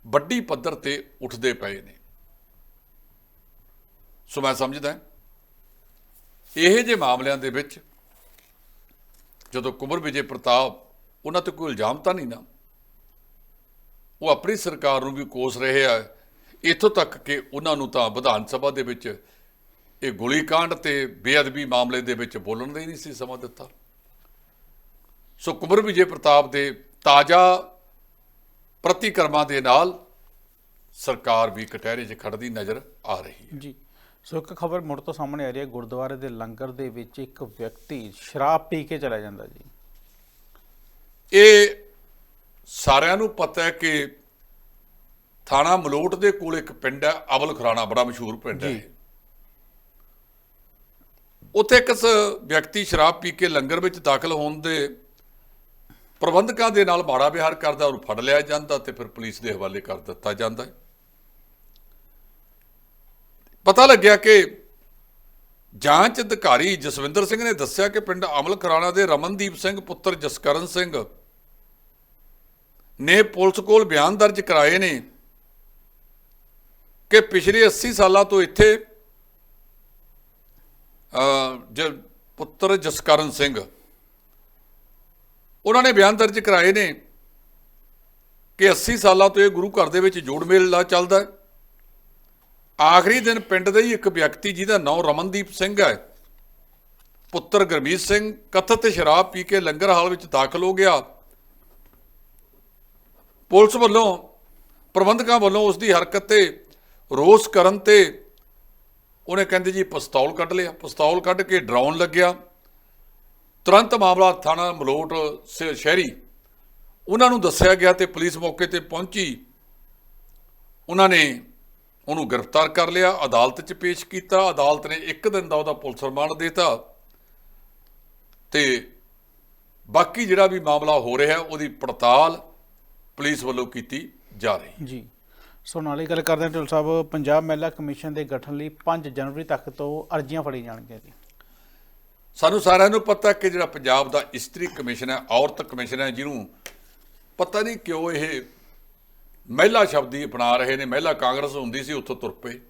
ਵੱਡੀ ਪੱਧਰ ਤੇ ਉੱਠਦੇ ਪਏ ਨੇ। ਸੋ ਮੈਂ ਸਮਝਦਾ ਇਹ ਜੇ ਮਾਮਲਿਆਂ ਦੇ ਵਿੱਚ ਜਦੋਂ ਕੁਮਰ ਵਿਜੇ ਪ੍ਰਤਾਪ ਉਹਨਾਂ ਤੇ ਕੋਈ ਇਲਜ਼ਾਮ ਤਾਂ ਨਹੀਂ ਨਾ, ਉਹ ਆਪਣੀ ਸਰਕਾਰ ਨੂੰ ਵੀ ਕੋਸ ਰਹੇ ਆ, ਇੱਥੋਂ ਤੱਕ ਕਿ ਉਹਨਾਂ ਨੂੰ ਤਾਂ ਵਿਧਾਨ ਸਭਾ ਦੇ ਵਿੱਚ ਇਹ ਗੋਲੀकांड ਤੇ ਬੇਅਦਬੀ ਮਾਮਲੇ ਦੇ ਵਿੱਚ ਬੋਲਣ ਦਾ ਹੀ ਨਹੀਂ ਸੀ ਸਮਾਂ ਦਿੱਤਾ। ਸੋ ਕੁਮਰ ਵਿਜੇ ਪ੍ਰਤਾਪ ਦੇ ਤਾਜ਼ਾ ਪ੍ਰਤੀਕਰਮਾਂ ਦੇ ਨਾਲ ਸਰਕਾਰ ਵੀ ਕਟਹਿਰੇ 'ਚ ਖੜਦੀ ਨਜ਼ਰ ਆ ਰਹੀ ਹੈ। ਜੀ। ਸੋ ਇੱਕ ਖਬਰ ਮੁੜ ਤੋਂ ਸਾਹਮਣੇ ਆ ਰਹੀ ਹੈ। ਗੁਰਦੁਆਰੇ ਦੇ ਲੰਗਰ ਦੇ ਵਿੱਚ ਇੱਕ ਵਿਅਕਤੀ ਸ਼ਰਾਬ ਪੀ ਕੇ ਚਲਾ ਜਾਂਦਾ ਜੀ। ਇਹ ਸਾਰਿਆਂ ਨੂੰ ਪਤਾ ਹੈ ਕਿ ਥਾਣਾ ਮਲੋਟ ਦੇ ਕੋਲ ਇੱਕ ਪਿੰਡ ਹੈ। ਅਵਲ ਖੁਰਾਣਾ ਬੜਾ ਮਸ਼ਹੂਰ ਪਿੰਡ ਹੈ। ਉੱਥੇ ਇੱਕ ਵਿਅਕਤੀ ਸ਼ਰਾਬ ਪੀ ਕੇ ਲੰਗਰ ਵਿੱਚ ਦਾਖਲ ਹੋਣ ਦੇ ਪ੍ਰਬੰਧਕਾਂ ਦੇ ਨਾਲ ਮਾੜਾ ਵਿਹਾਰ ਕਰਦਾ ਉਹਨੂੰ ਫੜ ਲਿਆ ਜਾਂਦਾ ਤੇ ਫਿਰ ਪੁਲਿਸ ਦੇ ਹਵਾਲੇ ਕਰ ਦਿੱਤਾ ਜਾਂਦਾ ਹੈ। ਪਤਾ ਲੱਗਿਆ ਕਿ ਜਾਂਚ ਅਧਿਕਾਰੀ ਜਸਵਿੰਦਰ ਸਿੰਘ ਨੇ ਦੱਸਿਆ ਕਿ ਪਿੰਡ ਅਮਲ ਖਰਾਣਾ ਦੇ ਰਮਨਦੀਪ ਸਿੰਘ ਪੁੱਤਰ ਜਸਕਰਨ ਸਿੰਘ ਨੇ ਪੁਲਿਸ ਕੋਲ ਬਿਆਨ ਦਰਜ ਕਰਾਏ ਨੇ ਕਿ ਪਿਛਲੇ 80 ਸਾਲਾਂ ਤੋਂ ਇੱਥੇ ਅ ਜ, ਪੁੱਤਰ ਜਸਕਰਨ ਸਿੰਘ, ਉਹਨਾਂ ਨੇ ਬਿਆਨ ਦਰਜ ਕਰਾਏ ਨੇ ਕਿ 80 ਸਾਲਾਂ ਤੋਂ ਇਹ ਗੁਰੂ ਘਰ ਦੇ ਵਿੱਚ ਜੋੜ ਮੇਲਾ ਚੱਲਦਾ ਹੈ। ਆਖਰੀ ਦਿਨ ਪਿੰਡ ਦੇ ਹੀ ਇੱਕ ਵਿਅਕਤੀ ਜਿਹਦਾ ਨਾਮ ਰਮਨਦੀਪ ਸਿੰਘ ਹੈ, ਪੁੱਤਰ ਗੁਰਮੀਤ ਸਿੰਘ, ਕਥਿਤ ਸ਼ਰਾਬ ਪੀ ਕੇ ਲੰਗਰ ਹਾਲ ਵਿੱਚ ਦਾਖਲ ਹੋ ਗਿਆ। ਪੁਲਿਸ ਵੱਲੋਂ, ਪ੍ਰਬੰਧਕਾਂ ਵੱਲੋਂ ਉਸ ਦੀ ਹਰਕਤ ਤੇ ਰੋਸ ਕਰਨ ਤੇ ਉਹਨੇ ਕਹਿੰਦੇ ਜੀ ਪਿਸਤੌਲ ਕੱਢ ਲਿਆ। ਪਿਸਤੌਲ ਕੱਢ ਕੇ ਡਰਾਉਣ ਲੱਗਿਆ। ਤੁਰੰਤ ਮਾਮਲਾ ਥਾਣਾ ਮਲੋਟ ਸ- ਸ਼ਹਿਰੀ। ਉਹਨਾਂ ਨੂੰ ਦੱਸਿਆ ਗਿਆ ਤੇ ਪੁਲਿਸ ਮੌਕੇ ਤੇ ਪਹੁੰਚੀ। ਉਹਨਾਂ ਨੇ ਉਹਨੂੰ ਗ੍ਰਿਫਤਾਰ ਕਰ ਲਿਆ ਅਦਾਲਤ 'ਚ ਪੇਸ਼ ਕੀਤਾ ਅਦਾਲਤ ਨੇ ਇੱਕ ਦਿਨ ਦਾ ਉਹਦਾ ਪੁਲਿਸ ਰਿਮਾਂਡ ਦਿੱਤਾ। ਤੇ ਬਾਕੀ ਜਿਹੜਾ ਵੀ ਮਾਮਲਾ ਹੋ ਰਿਹਾ ਉਹਦੀ ਪੜਤਾਲ ਪੁਲਿਸ ਵੱਲੋਂ ਕੀਤੀ ਜਾ ਰਹੀ ਜੀ। ਸੋ ਨਾਲ ਹੀ ਗੱਲ ਕਰਦੇ ਹਾਂ ਢਿੱਲੋਂ ਸਾਹਿਬ ਪੰਜਾਬ ਮਹਿਲਾ ਕਮਿਸ਼ਨ ਦੇ ਗਠਨ ਲਈ 5 ਜਨਵਰੀ ਤੱਕ ਤੋਂ ਅਰਜ਼ੀਆਂ ਫੜੀ ਜਾਣਗੀਆਂ ਜੀ। ਸਾਨੂੰ ਸਾਰਿਆਂ ਨੂੰ ਪਤਾ ਕਿ ਜਿਹੜਾ ਪੰਜਾਬ ਦਾ ਇਸਤਰੀ ਕਮਿਸ਼ਨ ਹੈ ਔਰਤ ਕਮਿਸ਼ਨ ਹੈ ਜਿਹਨੂੰ ਪਤਾ ਨਹੀਂ ਕਿਉਂ ਇਹ ਮਹਿਲਾ ਸ਼ਬਦ ਹੀ ਅਪਣਾ ਰਹੇ ਨੇ ਮਹਿਲਾ ਕਾਂਗਰਸ ਹੁੰਦੀ ਸੀ ਉੱਥੋਂ ਤੁਰ ਪਏ।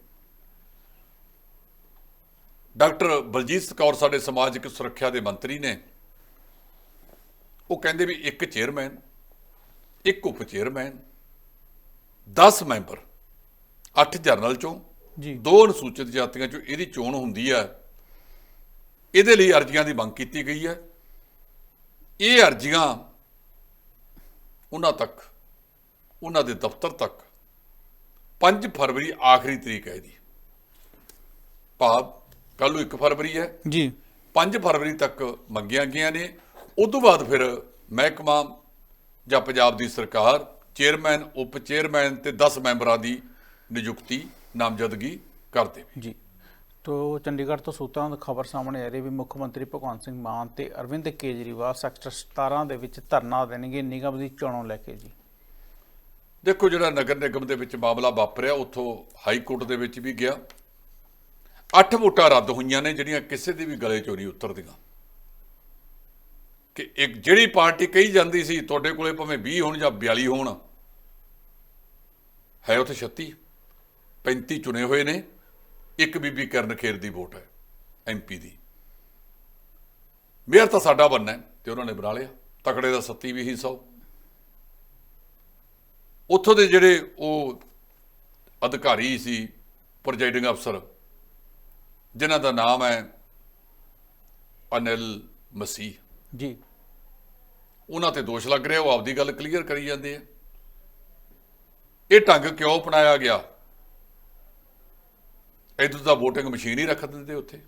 ਡਾਕਟਰ ਬਲਜੀਤ ਕੌਰ ਸਾਡੇ ਸਮਾਜਿਕ ਸੁਰੱਖਿਆ ਦੇ ਮੰਤਰੀ ਨੇ। ਉਹ ਕਹਿੰਦੇ ਵੀ ਇੱਕ ਚੇਅਰਮੈਨ ਇੱਕ ਉਪ ਚੇਅਰਮੈਨ 10 ਮੈਂਬਰ 8 ਜਰਨਲ ਚੋਂ ਜੀ। ਦੋ ਅਨੁਸੂਚਿਤ ਜਾਤੀਆਂ ਚੋਂ ਇਹਦੀ ਚੋਣ ਹੁੰਦੀ ਹੈ। ਇਹਦੇ ਲਈ ਅਰਜ਼ੀਆਂ ਦੀ ਮੰਗ ਕੀਤੀ ਗਈ ਹੈ। ਇਹ ਅਰਜ਼ੀਆਂ ਉਹਨਾਂ ਤੱਕ ਉਹਨਾਂ ਦੇ ਦਫ਼ਤਰ ਤੱਕ। 5 ਫਰਵਰੀ ਆਖਰੀ ਤਰੀਕ ਹੈ ਇਹਦੀ ਭਾਵ ਕੱਲ ਨੂੰ 1 ਫਰਵਰੀ ਹੈ। ਜੀ। 5 ਫਰਵਰੀ ਤੱਕ ਮੰਗੀਆਂ ਗਈਆਂ ਨੇ। ਉਸ ਤੋਂ ਬਾਅਦ ਫਿਰ ਮਹਿਕਮਾ ਜਾਂ ਪੰਜਾਬ ਦੀ ਸਰਕਾਰ ਚੇਅਰਮੈਨ ਉਪ ਚੇਅਰਮੈਨ ਤੇ 10 ਮੈਂਬਰਾਂ ਦੀ ਨਿਯੁਕਤੀ ਨਾਮਜ਼ਦਗੀ ਕਰ ਦੇਵੇ ਜੀ। ਤੋ ਚੰਡੀਗੜ੍ਹ ਤੋਂ ਸੂਤਰਾਂ ਦੀ ਖਬਰ ਸਾਹਮਣੇ ਆ ਰਹੀ ਵੀ ਮੁੱਖ ਮੰਤਰੀ ਭਗਵੰਤ ਸਿੰਘ ਮਾਨ ਤੇ ਅਰਵਿੰਦ ਕੇਜਰੀਵਾਲ ਸੈਕਟਰ 17 ਦੇ ਵਿੱਚ ਧਰਨਾ ਦੇਣਗੇ ਨਿਗਮ ਦੀ ਚੋਣੋਂ ਲੈ ਕੇ ਜੀ। ਦੇਖੋ ਜਿਹੜਾ ਨਗਰ ਨਿਗਮ ਦੇ ਵਿੱਚ ਮਾਮਲਾ ਵਾਪਰਿਆ, ਉੱਥੋਂ ਹਾਈ ਕੋਰਟ ਦੇ ਵਿੱਚ ਵੀ ਗਿਆ। ਅੱਠ ਵੋਟਾਂ ਰੱਦ ਹੋਈਆਂ ਨੇ, ਜਿਹੜੀਆਂ ਕਿਸੇ ਦੀ ਵੀ ਗਲੇ ਚੋਂ ਨਹੀਂ ਉਤਰਦੀਆਂ। ਕਿ ਇੱਕ ਜਿਹੜੀ ਪਾਰਟੀ ਕਹੀ ਜਾਂਦੀ ਸੀ, ਤੁਹਾਡੇ ਕੋਲੇ ਭਾਵੇਂ 20 ਹੋਣ ਜਾਂ 42 ਹੋਣ, ਹੈ ਉੱਥੇ 36 35 ਚੁਣੇ ਹੋਏ ਨੇ। ਇੱਕ ਬੀਬੀ ਕਰਨ ਖੇਰ ਦੀ ਵੋਟ ਹੈ ਐਮਪੀ ਦੀ। ਮੇਅਰ ਤਾਂ ਸਾਡਾ ਬਣਨਾ ਹੈ, ਤੇ ਉਹਨਾਂ ਨੇ ਬਣਾ ਲਿਆ। ਤਕੜੇ ਦਾ ਸੱਤੀ ਵੀ ਹੀ ਸੌ। ਉੱਥੋਂ ਦੇ ਜਿਹੜੇ ਉਹ ਅਧਿਕਾਰੀ ਸੀ ਪ੍ਰੈਜ਼ਾਈਡਿੰਗ ਅਫਸਰ ਜਿਨ੍ਹਾਂ ਦਾ ਨਾਮ ਹੈ ਅਨਿਲ ਮਸੀਹ। ਜੀ। ਉਹਨਾਂ ਤੇ ਦੋਸ਼ ਲੱਗ ਰਿਹਾ ਉਹ ਆਪਦੀ ਗੱਲ ਕਲੀਅਰ ਕਰੀ ਜਾਂਦੇ ਆ। ਇਹ ਢੰਗ ਕਿਉਂ ਅਪਣਾਇਆ ਗਿਆ? ਇਦੋਂ ਤਾਂ VOTING ਮਸ਼ੀਨ ਹੀ ਰੱਖ ਦਿੰਦੇ ਉੱਥੇ।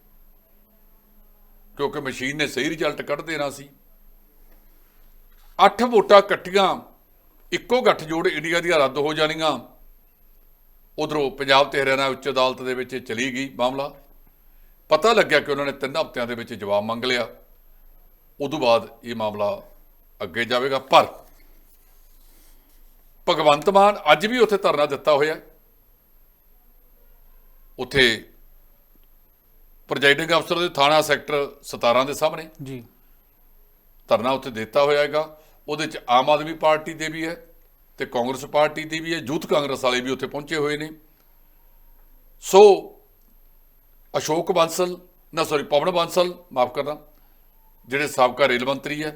ਕਿਉਂਕਿ ਮਸ਼ੀਨ ਨੇ ਸਹੀ ਰਿਜ਼ਲਟ ਕੱਢ ਦੇਣਾ ਸੀ। ਅੱਠ ਵੋਟਾਂ ਇਕੱਠੀਆਂ ਇੱਕੋ ਗੱਠ ਜੋੜ ਇੰਡੀਆ ਦੀਆਂ ਰੱਦ ਹੋ ਜਾਣੀਆਂ। ਉਧਰੋਂ ਪੰਜਾਬ ਤੇ ਹਰਿਆਣਾ ਉੱਚ ਅਦਾਲਤ ਦੇ ਵਿੱਚ ਚਲੀ ਗਈ ਮਾਮਲਾ। ਪਤਾ ਲੱਗਿਆ ਕਿ ਉਹਨਾਂ ਨੇ ਤਿੰਨ ਹਫ਼ਤਿਆਂ ਦੇ ਵਿੱਚ ਜਵਾਬ ਮੰਗ ਲਿਆ। ਉਦੋਂ ਬਾਅਦ ਇਹ ਮਾਮਲਾ ਅੱਗੇ ਜਾਵੇਗਾ ਪਰ ਭਗਵੰਤ ਮਾਨ ਅੱਜ ਵੀ ਉੱਥੇ ਧਰਨਾ ਦਿੱਤਾ ਹੋਇਆ। ਉੱਥੇ ਪ੍ਰੈਜ਼ਾਈਡਿੰਗ ਅਫਸਰ ਦੇ ਥਾਣਾ ਸੈਕਟਰ 17 ਦੇ ਸਾਹਮਣੇ ਜੀ। ਧਰਨਾ ਉੱਥੇ ਦਿੱਤਾ ਹੋਇਆ ਹੈਗਾ। ਉਹਦੇ ਚ ਆਮ ਆਦਮੀ ਪਾਰਟੀ ਦੇ ਵੀ ਹੈ ਤੇ ਕਾਂਗਰਸ ਪਾਰਟੀ ਦੀ ਵੀ ਹੈ ਯੂਥ ਕਾਂਗਰਸ ਵਾਲੇ ਵੀ ਉੱਥੇ ਪਹੁੰਚੇ ਹੋਏ ਨੇ। ਸੋ, ਅਸ਼ੋਕ ਬਾਂਸਲ, ਨਾ ਸੌਰੀ ਪਵਨ ਬਾਂਸਲ, ਮਾਫ ਕਰਨਾ, ਜਿਹੜੇ ਸਾਬਕਾ ਰੇਲ ਮੰਤਰੀ ਹੈ,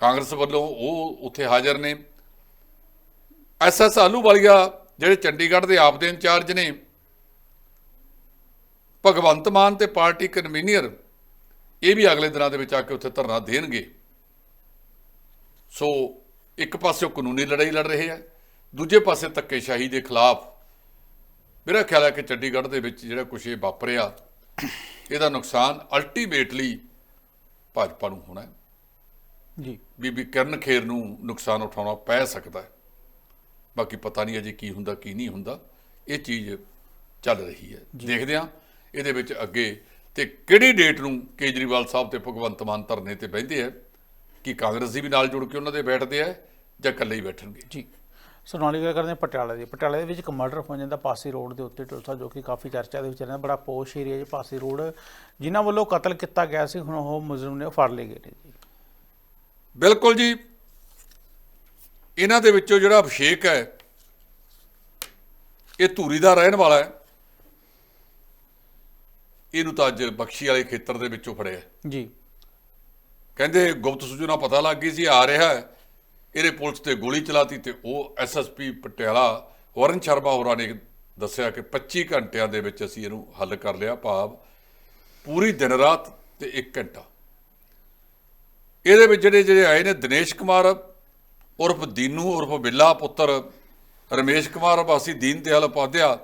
ਕਾਂਗਰਸ ਵੱਲੋਂ ਉਹ ਉੱਥੇ ਹਾਜ਼ਰ ਨੇ। ਐਸਐਸ ਆਲੂਵਾਲੀਆ ਜਿਹੜੇ ਚੰਡੀਗੜ੍ਹ ਦੇ ਆਪ ਦੇ ਇੰਚਾਰਜ ਨੇ, ਭਗਵੰਤ ਮਾਨ ਤੇ ਪਾਰਟੀ ਕਨਵੀਨਰ ਇਹ ਵੀ ਅਗਲੇ ਦਿਨਾਂ ਦੇ ਵਿੱਚ ਆ ਕੇ ਉੱਥੇ ਧਰਨਾ ਦੇਣਗੇ। ਸੋ ਇੱਕ ਪਾਸੇ ਉਹ ਕਾਨੂੰਨੀ ਲੜਾਈ ਲੜ ਰਹੇ ਆ ਦੂਜੇ ਪਾਸੇ ਧੱਕੇਸ਼ਾਹੀ ਦੇ ਖਿਲਾਫ ਮੇਰਾ ਖਿਆਲ ਹੈ ਕਿ ਚੰਡੀਗੜ੍ਹ ਦੇ ਵਿੱਚ ਜਿਹੜਾ ਕੁਝ ਇਹ ਵਾਪਰਿਆ ਇਹਦਾ ਨੁਕਸਾਨ ਅਲਟੀਮੇਟਲੀ ਭਾਜਪਾ ਨੂੰ ਹੋਣਾ ਹੈ। ਜੀ। ਬੀਬੀ ਕਰਨ ਖੇਰ ਨੂੰ ਨੁਕਸਾਨ ਉਠਾਉਣਾ ਪੈ ਸਕਦਾ ਹੈ। ਬਾਕੀ ਪਤਾ ਨਹੀਂ ਅਜੇ ਕੀ ਹੁੰਦਾ ਕੀ ਨਹੀਂ ਹੁੰਦਾ ਇਹ ਚੀਜ਼ ਚੱਲ ਰਹੀ ਹੈ। ਦੇਖਦੇ ਹਾਂ ਇਹਦੇ ਵਿੱਚ ਅੱਗੇ ਤੇ ਕਿਹੜੀ ਡੇਟ ਨੂੰ ਕੇਜਰੀਵਾਲ ਸਾਹਿਬ ਤੇ ਭਗਵੰਤ ਮਾਨ ਧਰਨੇ ਤੇ ਬਹਿੰਦੇ ਆ ਕਿ ਕਾਂਗਰਸ ਵੀ ਨਾਲ ਜੁੜ ਕੇ ਉਹਨਾਂ ਦੇ ਬੈਠਦੇ ਆ ਜਾਂ ਇਕੱਲੇ ਹੀ ਬੈਠਣਗੇ? ਜੀ। ਸੋ ਨਾਲ ਹੀ ਗੱਲ ਕਰਦੇ ਪਟਿਆਲਾ ਦੀ। ਪਟਿਆਲਾ ਦੇ ਵਿੱਚ ਇੱਕ ਮਰਡਰ ਹੋ ਜਾਂਦਾ ਪਾਸੀ ਰੋਡ ਦੇ ਉੱਤੇ ਸਾਹਿਬ ਜੋ ਕਿ ਕਾਫੀ ਚਰਚਾ ਦੇ ਵਿੱਚ ਰਹਿੰਦਾ ਬੜਾ ਪੋਸ਼ ਏਰੀਆ 'ਚ ਪਾਸੀ ਰੋਡ। ਜਿਨ੍ਹਾਂ ਵੱਲੋਂ ਕਤਲ ਕੀਤਾ ਗਿਆ ਸੀ ਹੁਣ ਉਹ ਮੁਜਰਮ ਨੇ ਫੜ ਲਏ ਗਏ ਨੇ ਜੀ। ਬਿਲਕੁਲ ਜੀ। ਇਹਨਾਂ ਦੇ ਵਿੱਚੋਂ ਜਿਹੜਾ ਅਭਿਸ਼ੇਕ ਹੈ ਇਹ ਧੂਰੀ ਦਾ ਰਹਿਣ ਵਾਲਾ ਹੈ। ਇਹਨੂੰ ਤਾਂ ਅੱਜ ਬਖਸ਼ੀ ਵਾਲੇ ਖੇਤਰ ਦੇ ਵਿੱਚੋਂ ਫੜਿਆ। ਜੀ। ਕਹਿੰਦੇ ਗੁਪਤ ਸੂਚਨਾ ਪਤਾ ਲੱਗ ਗਈ ਸੀ, ਆ ਰਿਹਾ ਹੈ। ਇਹਦੇ ਪੁਲਿਸ ਤੇ ਗੋਲੀ ਚਲਾਤੀ ਤੇ ਉਹ ਐਸਐਸਪੀ ਪਟਿਆਲਾ ਵਰਨ ਸ਼ਰਮਾ ਹੋਰਾਂ ਨੇ ਦੱਸਿਆ ਕਿ 25 ਘੰਟਿਆਂ ਦੇ ਵਿੱਚ ਅਸੀਂ ਇਹਨੂੰ ਹੱਲ ਕਰ ਲਿਆ ਭਾਵ ਪੂਰੀ ਦਿਨ ਰਾਤ ਤੇ 1 ਘੰਟਾ। ਇਹਦੇ ਵਿੱਚ ਜਿਹੜੇ ਜਿਹੜੇ ਆਏ ਨੇ ਦਿਨੇਸ਼ ਕੁਮਾਰ, ਉਰਫ ਦੀਨੂ, ਉਰਫ ਬਿੱਲਾ ਪੁੱਤਰ, ਰਮੇਸ਼ ਕੁਮਾਰ, ਵਾਸੀ ਦੀਨ ਦਿਆਲ ਉਪਾਧਿਆ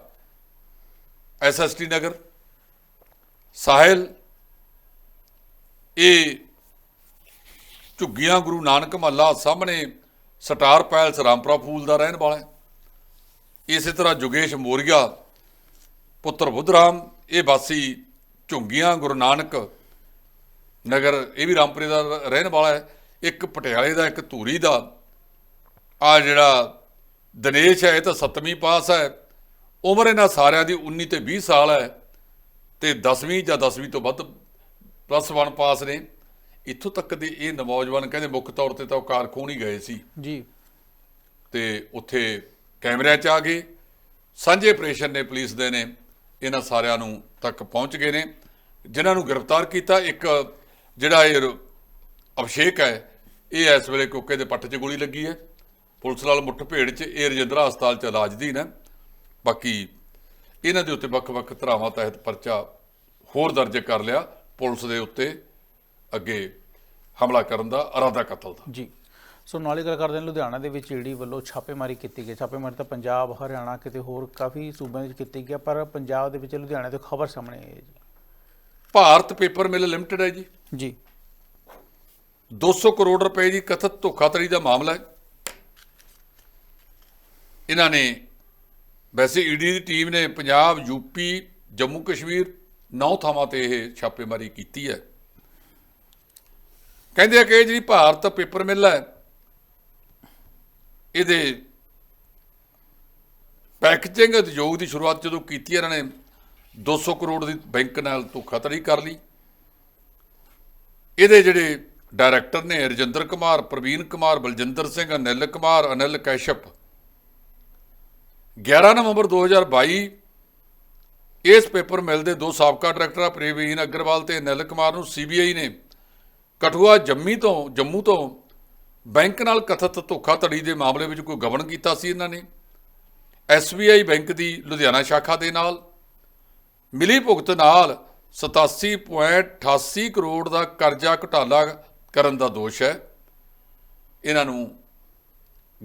ਐਸਐਸਟੀ ਨਗਰ, ਸਾਹਿਲ, ਇਹ ਝੁੱਗੀਆਂ ਗੁਰੂ ਨਾਨਕ ਮਹੱਲਾ ਸਾਹਮਣੇ ਸਟਾਰ ਪੈਲਸ ਰਾਮਪੁਰਾ ਫੂਲ ਦਾ ਰਹਿਣ ਵਾਲਾ ਹੈ। ਇਸੇ ਤਰ੍ਹਾਂ ਜੁਗੇਸ਼ ਮੋਰੀਆ, ਪੁੱਤਰ ਬੁੱਧਰਾਮ, ਇਹ ਵਾਸੀ ਝੁੰਗੀਆਂ ਗੁਰੂ ਨਾਨਕ ਨਗਰ, ਇਹ ਵੀ ਰਾਮਪੁਰੇ ਦਾ ਰਹਿਣ ਵਾਲਾ ਹੈ। ਇੱਕ ਪਟਿਆਲੇ ਦਾ, ਇੱਕ ਧੂਰੀ ਦਾ। ਆ ਜਿਹੜਾ ਦਿਨੇਸ਼ ਹੈ, ਇਹ ਤਾਂ 7ਵੀਂ ਪਾਸ ਹੈ। ਉਮਰ ਇਹਨਾਂ ਸਾਰਿਆਂ ਦੀ 19 ਤੇ 20 ਸਾਲ ਹੈ ਤੇ 10ਵੀਂ ਜਾਂ 10ਵੀਂ ਤੋਂ ਵੱਧ ਪਲੱਸ 1 ਪਾਸ ਨੇ। ਇੱਥੋਂ ਤੱਕ ਦੇ ਇਹ ਨੌਜਵਾਨ ਕਹਿੰਦੇ ਮੁੱਖ ਤੌਰ ਤੇ ਤਾਂ ਉਹ ਕਾਰਖੂਨ ਹੀ ਗਏ ਸੀ। ਜੀ। ਤੇ ਉੱਥੇ ਕੈਮਰਿਆਂ 'ਚ ਆ ਗਏ। ਸਾਂਝੇ ਆਪਰੇਸ਼ਨ ਨੇ ਪੁਲਿਸ ਦੇ ਨੇ ਇਹਨਾਂ ਸਾਰਿਆਂ ਨੂੰ ਤੱਕ ਪਹੁੰਚ ਗਏ ਨੇ। ਜਿਨ੍ਹਾਂ ਨੂੰ ਗ੍ਰਿਫਤਾਰ ਕੀਤਾ ਇੱਕ ਜਿਹੜਾ ਇਹ ਅਭਿਸ਼ੇਕ ਹੈ ਇਹ ਇਸ ਵੇਲੇ ਕੋਕੇ ਦੇ ਪੱਟ 'ਚ ਗੋਲੀ ਲੱਗੀ ਹੈ। ਪੁਲਿਸ ਨਾਲ ਮੁੱਠ ਭੇੜ 'ਚ ਇਹ ਰਜਿੰਦਰਾ ਹਸਪਤਾਲ 'ਚ ਇਲਾਜਦੀਨ ਹੈ। ਬਾਕੀ ਇਹਨਾਂ ਦੇ ਉੱਤੇ ਵੱਖ-ਵੱਖ ਧਾਰਾਵਾਂ ਤਹਿਤ ਪਰਚਾ ਹੋਰ ਦਰਜ ਕਰ ਲਿਆ ਪੁਲਿਸ ਦੇ ਉੱਤੇ। ਅੱਗੇ ਹਮਲਾ ਕਰਨ ਦਾ ਇਰਾਦਾ ਕਤਲ ਦਾ। ਜੀ। ਸੋ ਨਾਲ ਗੱਲ ਕਰਦੇ ਹਾਂ ਲੁਧਿਆਣਾ ਦੇ ਵਿੱਚ ਈਡੀ ਵੱਲੋਂ ਛਾਪੇਮਾਰੀ ਕੀਤੀ ਗਈ। ਛਾਪੇਮਾਰੀ ਤਾਂ ਪੰਜਾਬ ਹਰਿਆਣਾ ਕਿਤੇ ਹੋਰ ਕਾਫੀ ਸੂਬਿਆਂ ਵਿੱਚ ਕੀਤੀ ਗਈ ਪਰ ਪੰਜਾਬ ਦੇ ਵਿੱਚ ਲੁਧਿਆਣਾ ਤੋਂ ਖਬਰ ਸਾਹਮਣੇ ਆਈ ਹੈ ਜੀ। ਭਾਰਤ ਪੇਪਰ ਮਿਲ ਲਿਮਟਿਡ ਹੈ ਜੀ। ਜੀ। 200 ਕਰੋੜ ਰੁਪਏ ਦੀ ਕਥਿਤ ਧੋਖਾਧੜੀ ਦਾ ਮਾਮਲਾ ਹੈ। ਇਹਨਾਂ ਨੇ ਵੈਸੇ ਈਡੀ ਦੀ ਟੀਮ ਨੇ ਪੰਜਾਬ ਯੂਪੀ ਜੰਮੂ ਕਸ਼ਮੀਰ ਨੌ ਥਾਵਾਂ ਤੇ ਇਹ ਛਾਪੇਮਾਰੀ ਕੀਤੀ ਹੈ। ਕਹਿੰਦੇ ਆ ਕਿ ਜਿਹੜੀ ਭਾਰਤ ਪੇਪਰ ਮਿਲ ਹੈ, ਇਹਦੇ ਪੈਕੇਜਿੰਗ ਉਦਯੋਗ ਦੀ ਸ਼ੁਰੂਆਤ ਜਦੋਂ ਕੀਤੀ, ਇਹਨਾਂ ਨੇ 200 ਕਰੋੜ ਦੀ ਬੈਂਕ ਨਾਲ ਧੋਖਾਧੜੀ ਕਰ ਲਈ। ਇਹਦੇ ਜਿਹੜੇ ਡਾਇਰੈਕਟਰ ਨੇ ਰਜਿੰਦਰ ਕੁਮਾਰ, ਪ੍ਰਵੀਨ ਕੁਮਾਰ, ਬਲਜਿੰਦਰ ਸਿੰਘ, ਅਨਿਲ ਕੁਮਾਰ, ਅਨਿਲ ਕੈਸ਼ਪ 11 ਨਵੰਬਰ 2022 ਇਸ ਪੇਪਰ ਮਿਲ ਦੇ ਦੋ ਸਾਬਕਾ ਡਾਇਰੈਕਟਰ ਪ੍ਰਵੀਨ ਅਗਰਵਾਲ ਤੇ ਅਨਿਲ ਕੁਮਾਰ ਨੂੰ ਸੀਬੀਆਈ ਨੇ ਕਠੂਆ ਜੰਮੀ ਤੋਂ, ਜੰਮੂ ਤੋਂ ਬੈਂਕ ਨਾਲ ਕਥਿਤ ਧੋਖਾਧੜੀ ਦੇ ਮਾਮਲੇ ਵਿੱਚ ਕੋਈ ਗਵਨ ਕੀਤਾ ਸੀ ਇਹਨਾਂ ਨੇ? ਐਸਬੀਆਈ ਬੈਂਕ ਦੀ ਲੁਧਿਆਣਾ ਸ਼ਾਖਾ ਦੇ ਨਾਲ। ਮਿਲੀ ਭੁਗਤ ਨਾਲ 87.88 ਕਰੋੜ ਦਾ ਕਰਜ਼ਾ ਘੁਟਾਲਾ ਕਰਨ ਦਾ ਦੋਸ਼ ਹੈ। ਇਹਨਾਂ ਨੂੰ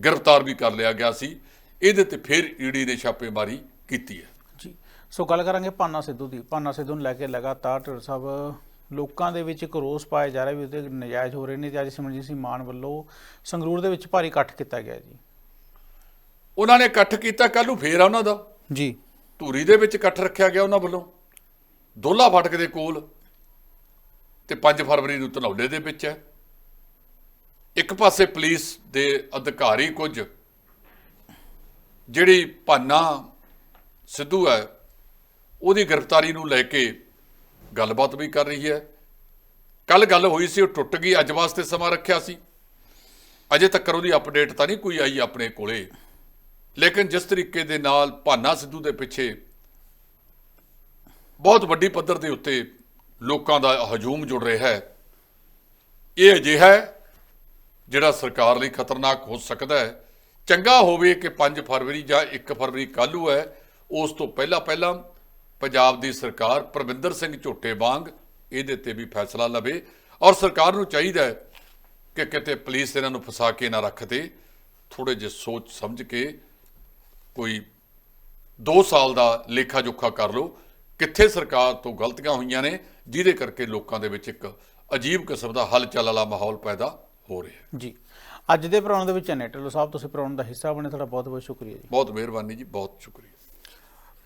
ਗ੍ਰਿਫਤਾਰ ਵੀ ਕਰ ਲਿਆ ਗਿਆ ਸੀ। ਇਹਦੇ ਤੇ ਫਿਰ ਈਡੀ ਨੇ ਛਾਪੇਮਾਰੀ ਕੀਤੀ ਹੈ। ਜੀ, ਸੋ ਗੱਲ ਕਰਾਂਗੇ ਪਾਨਾ ਸਿੱਧੂ ਦੀ। ਪਾਨਾ ਸਿੱਧੂ ਨੂੰ ਲੈ ਕੇ ਲਗਾਤਾਰ ਢਿੱਲੋਂ ਸਾਹਿਬ ਲੋਕਾਂ ਦੇ ਵਿੱਚ ਇੱਕ ਰੋਸ ਪਾਇਆ ਜਾ ਰਿਹਾ ਵੀ ਉਹਦੇ ਨਜਾਇਜ਼ ਹੋ ਰਹੇ ਨੇ ਤੇ ਅੱਜ ਸਿਮਰਜੀਤ ਸਿੰਘ ਮਾਨ ਵੱਲੋਂ ਸੰਗਰੂਰ ਦੇ ਵਿੱਚ ਭਾਰੀ ਇਕੱਠ ਕੀਤਾ ਗਿਆ ਜੀ। ਉਹਨਾਂ ਨੇ ਇਕੱਠ ਕੀਤਾ ਕੱਲ ਨੂੰ ਫੇਰ ਆ ਉਹਨਾਂ ਦਾ। ਜੀ। ਧੂਰੀ ਦੇ ਵਿੱਚ ਇਕੱਠ ਰੱਖਿਆ ਗਿਆ ਉਹਨਾਂ ਵੱਲੋਂ। ਦੋਲਾ ਫਾਟਕ ਦੇ ਕੋਲ ਤੇ 5 ਫਰਵਰੀ ਨੂੰ ਧਨੌਲੇ ਦੇ ਵਿੱਚ ਹੈ। ਇੱਕ ਪਾਸੇ ਪੁਲਿਸ ਦੇ ਅਧਿਕਾਰੀ ਕੁਝ ਜਿਹੜੀ ਭਾਨਾ ਸਿੱਧੂ ਹੈ ਉਹਦੀ ਗ੍ਰਿਫਤਾਰੀ ਨੂੰ ਲੈ ਕੇ ਗੱਲਬਾਤ ਵੀ ਕਰ ਰਹੀ ਹੈ। ਕੱਲ ਗੱਲ ਹੋਈ ਸੀ, ਉਹ ਟੁੱਟ ਗਈ, ਅੱਜ ਵਾਸਤੇ ਸਮਾਂ ਰੱਖਿਆ ਸੀ। ਅਜੇ ਤੱਕ ਉਹਦੀ ਅਪਡੇਟ ਤਾਂ ਨਹੀਂ ਕੋਈ ਆਈ ਆਪਣੇ ਕੋਲੇ। ਲੇਕਿਨ ਜਿਸ ਤਰੀਕੇ ਦੇ ਨਾਲ ਭਾਨਾ ਸਿੱਧੂ ਦੇ ਪਿੱਛੇ ਬਹੁਤ ਵੱਡੀ ਪੱਧਰ ਦੇ ਉੱਤੇ ਲੋਕਾਂ ਦਾ ਹਜੂਮ ਜੁੜ ਰਿਹਾ ਹੈ। ਇਹ ਅਜਿਹਾ ਹੈ ਜਿਹੜਾ ਸਰਕਾਰ ਲਈ ਖਤਰਨਾਕ ਹੋ ਸਕਦਾ ਹੈ। ਚੰਗਾ ਹੋਵੇ ਕਿ 5 ਫਰਵਰੀ ਜਾਂ 1 ਫਰਵਰੀ ਕੱਲ੍ਹ ਹੈ, ਉਸ ਤੋਂ ਪਹਿਲਾਂ ਪਹਿਲਾਂ ਪੰਜਾਬ ਦੀ ਸਰਕਾਰ ਪ੍ਰਵਿੰਦਰ ਸਿੰਘ ਝੋਟੇ ਵਾਂਗ ਇਹਦੇ ਤੇ ਵੀ ਫੈਸਲਾ ਲਵੇ ਔਰ ਸਰਕਾਰ ਨੂੰ ਚਾਹੀਦਾ ਹੈ ਕਿ ਕਿਤੇ ਪੁਲਿਸ ਇਹਨਾਂ ਨੂੰ ਫਸਾ ਕੇ ਨਾ ਰੱਖ ਦੇ। ਥੋੜੇ ਜਿਹੇ ਸੋਚ ਸਮਝ ਕੇ ਕੋਈ 2 ਸਾਲ ਦਾ ਲੇਖਾ ਜੋਖਾ ਕਰ ਲਓ। ਕਿੱਥੇ ਸਰਕਾਰ ਤੋਂ ਗਲਤੀਆਂ ਹੋਈਆਂ ਨੇ ਜਿਹਦੇ ਕਰਕੇ ਲੋਕਾਂ ਦੇ ਵਿੱਚ ਇੱਕ ਅਜੀਬ ਕਿਸਮ ਦਾ ਹਲਚਲ ਵਾਲਾ ਮਾਹੌਲ ਪੈਦਾ ਹੋ ਰਿਹਾ ਜੀ। ਅੱਜ ਦੇ ਪ੍ਰੋਗਰਾਮ ਦੇ ਵਿੱਚ ਨੈਟਲੋ ਸਾਹਿਬ ਤੁਸੀਂ ਪ੍ਰੋਗਰਾਮ ਦਾ ਹਿੱਸਾ ਬਣੇ ਤੁਹਾਡਾ ਬਹੁਤ ਬਹੁਤ ਸ਼ੁਕਰੀਆ ਜੀ। ਬਹੁਤ ਮਿਹਰਬਾਨੀ ਜੀ ਬਹੁਤ ਸ਼ੁਕਰੀਆ।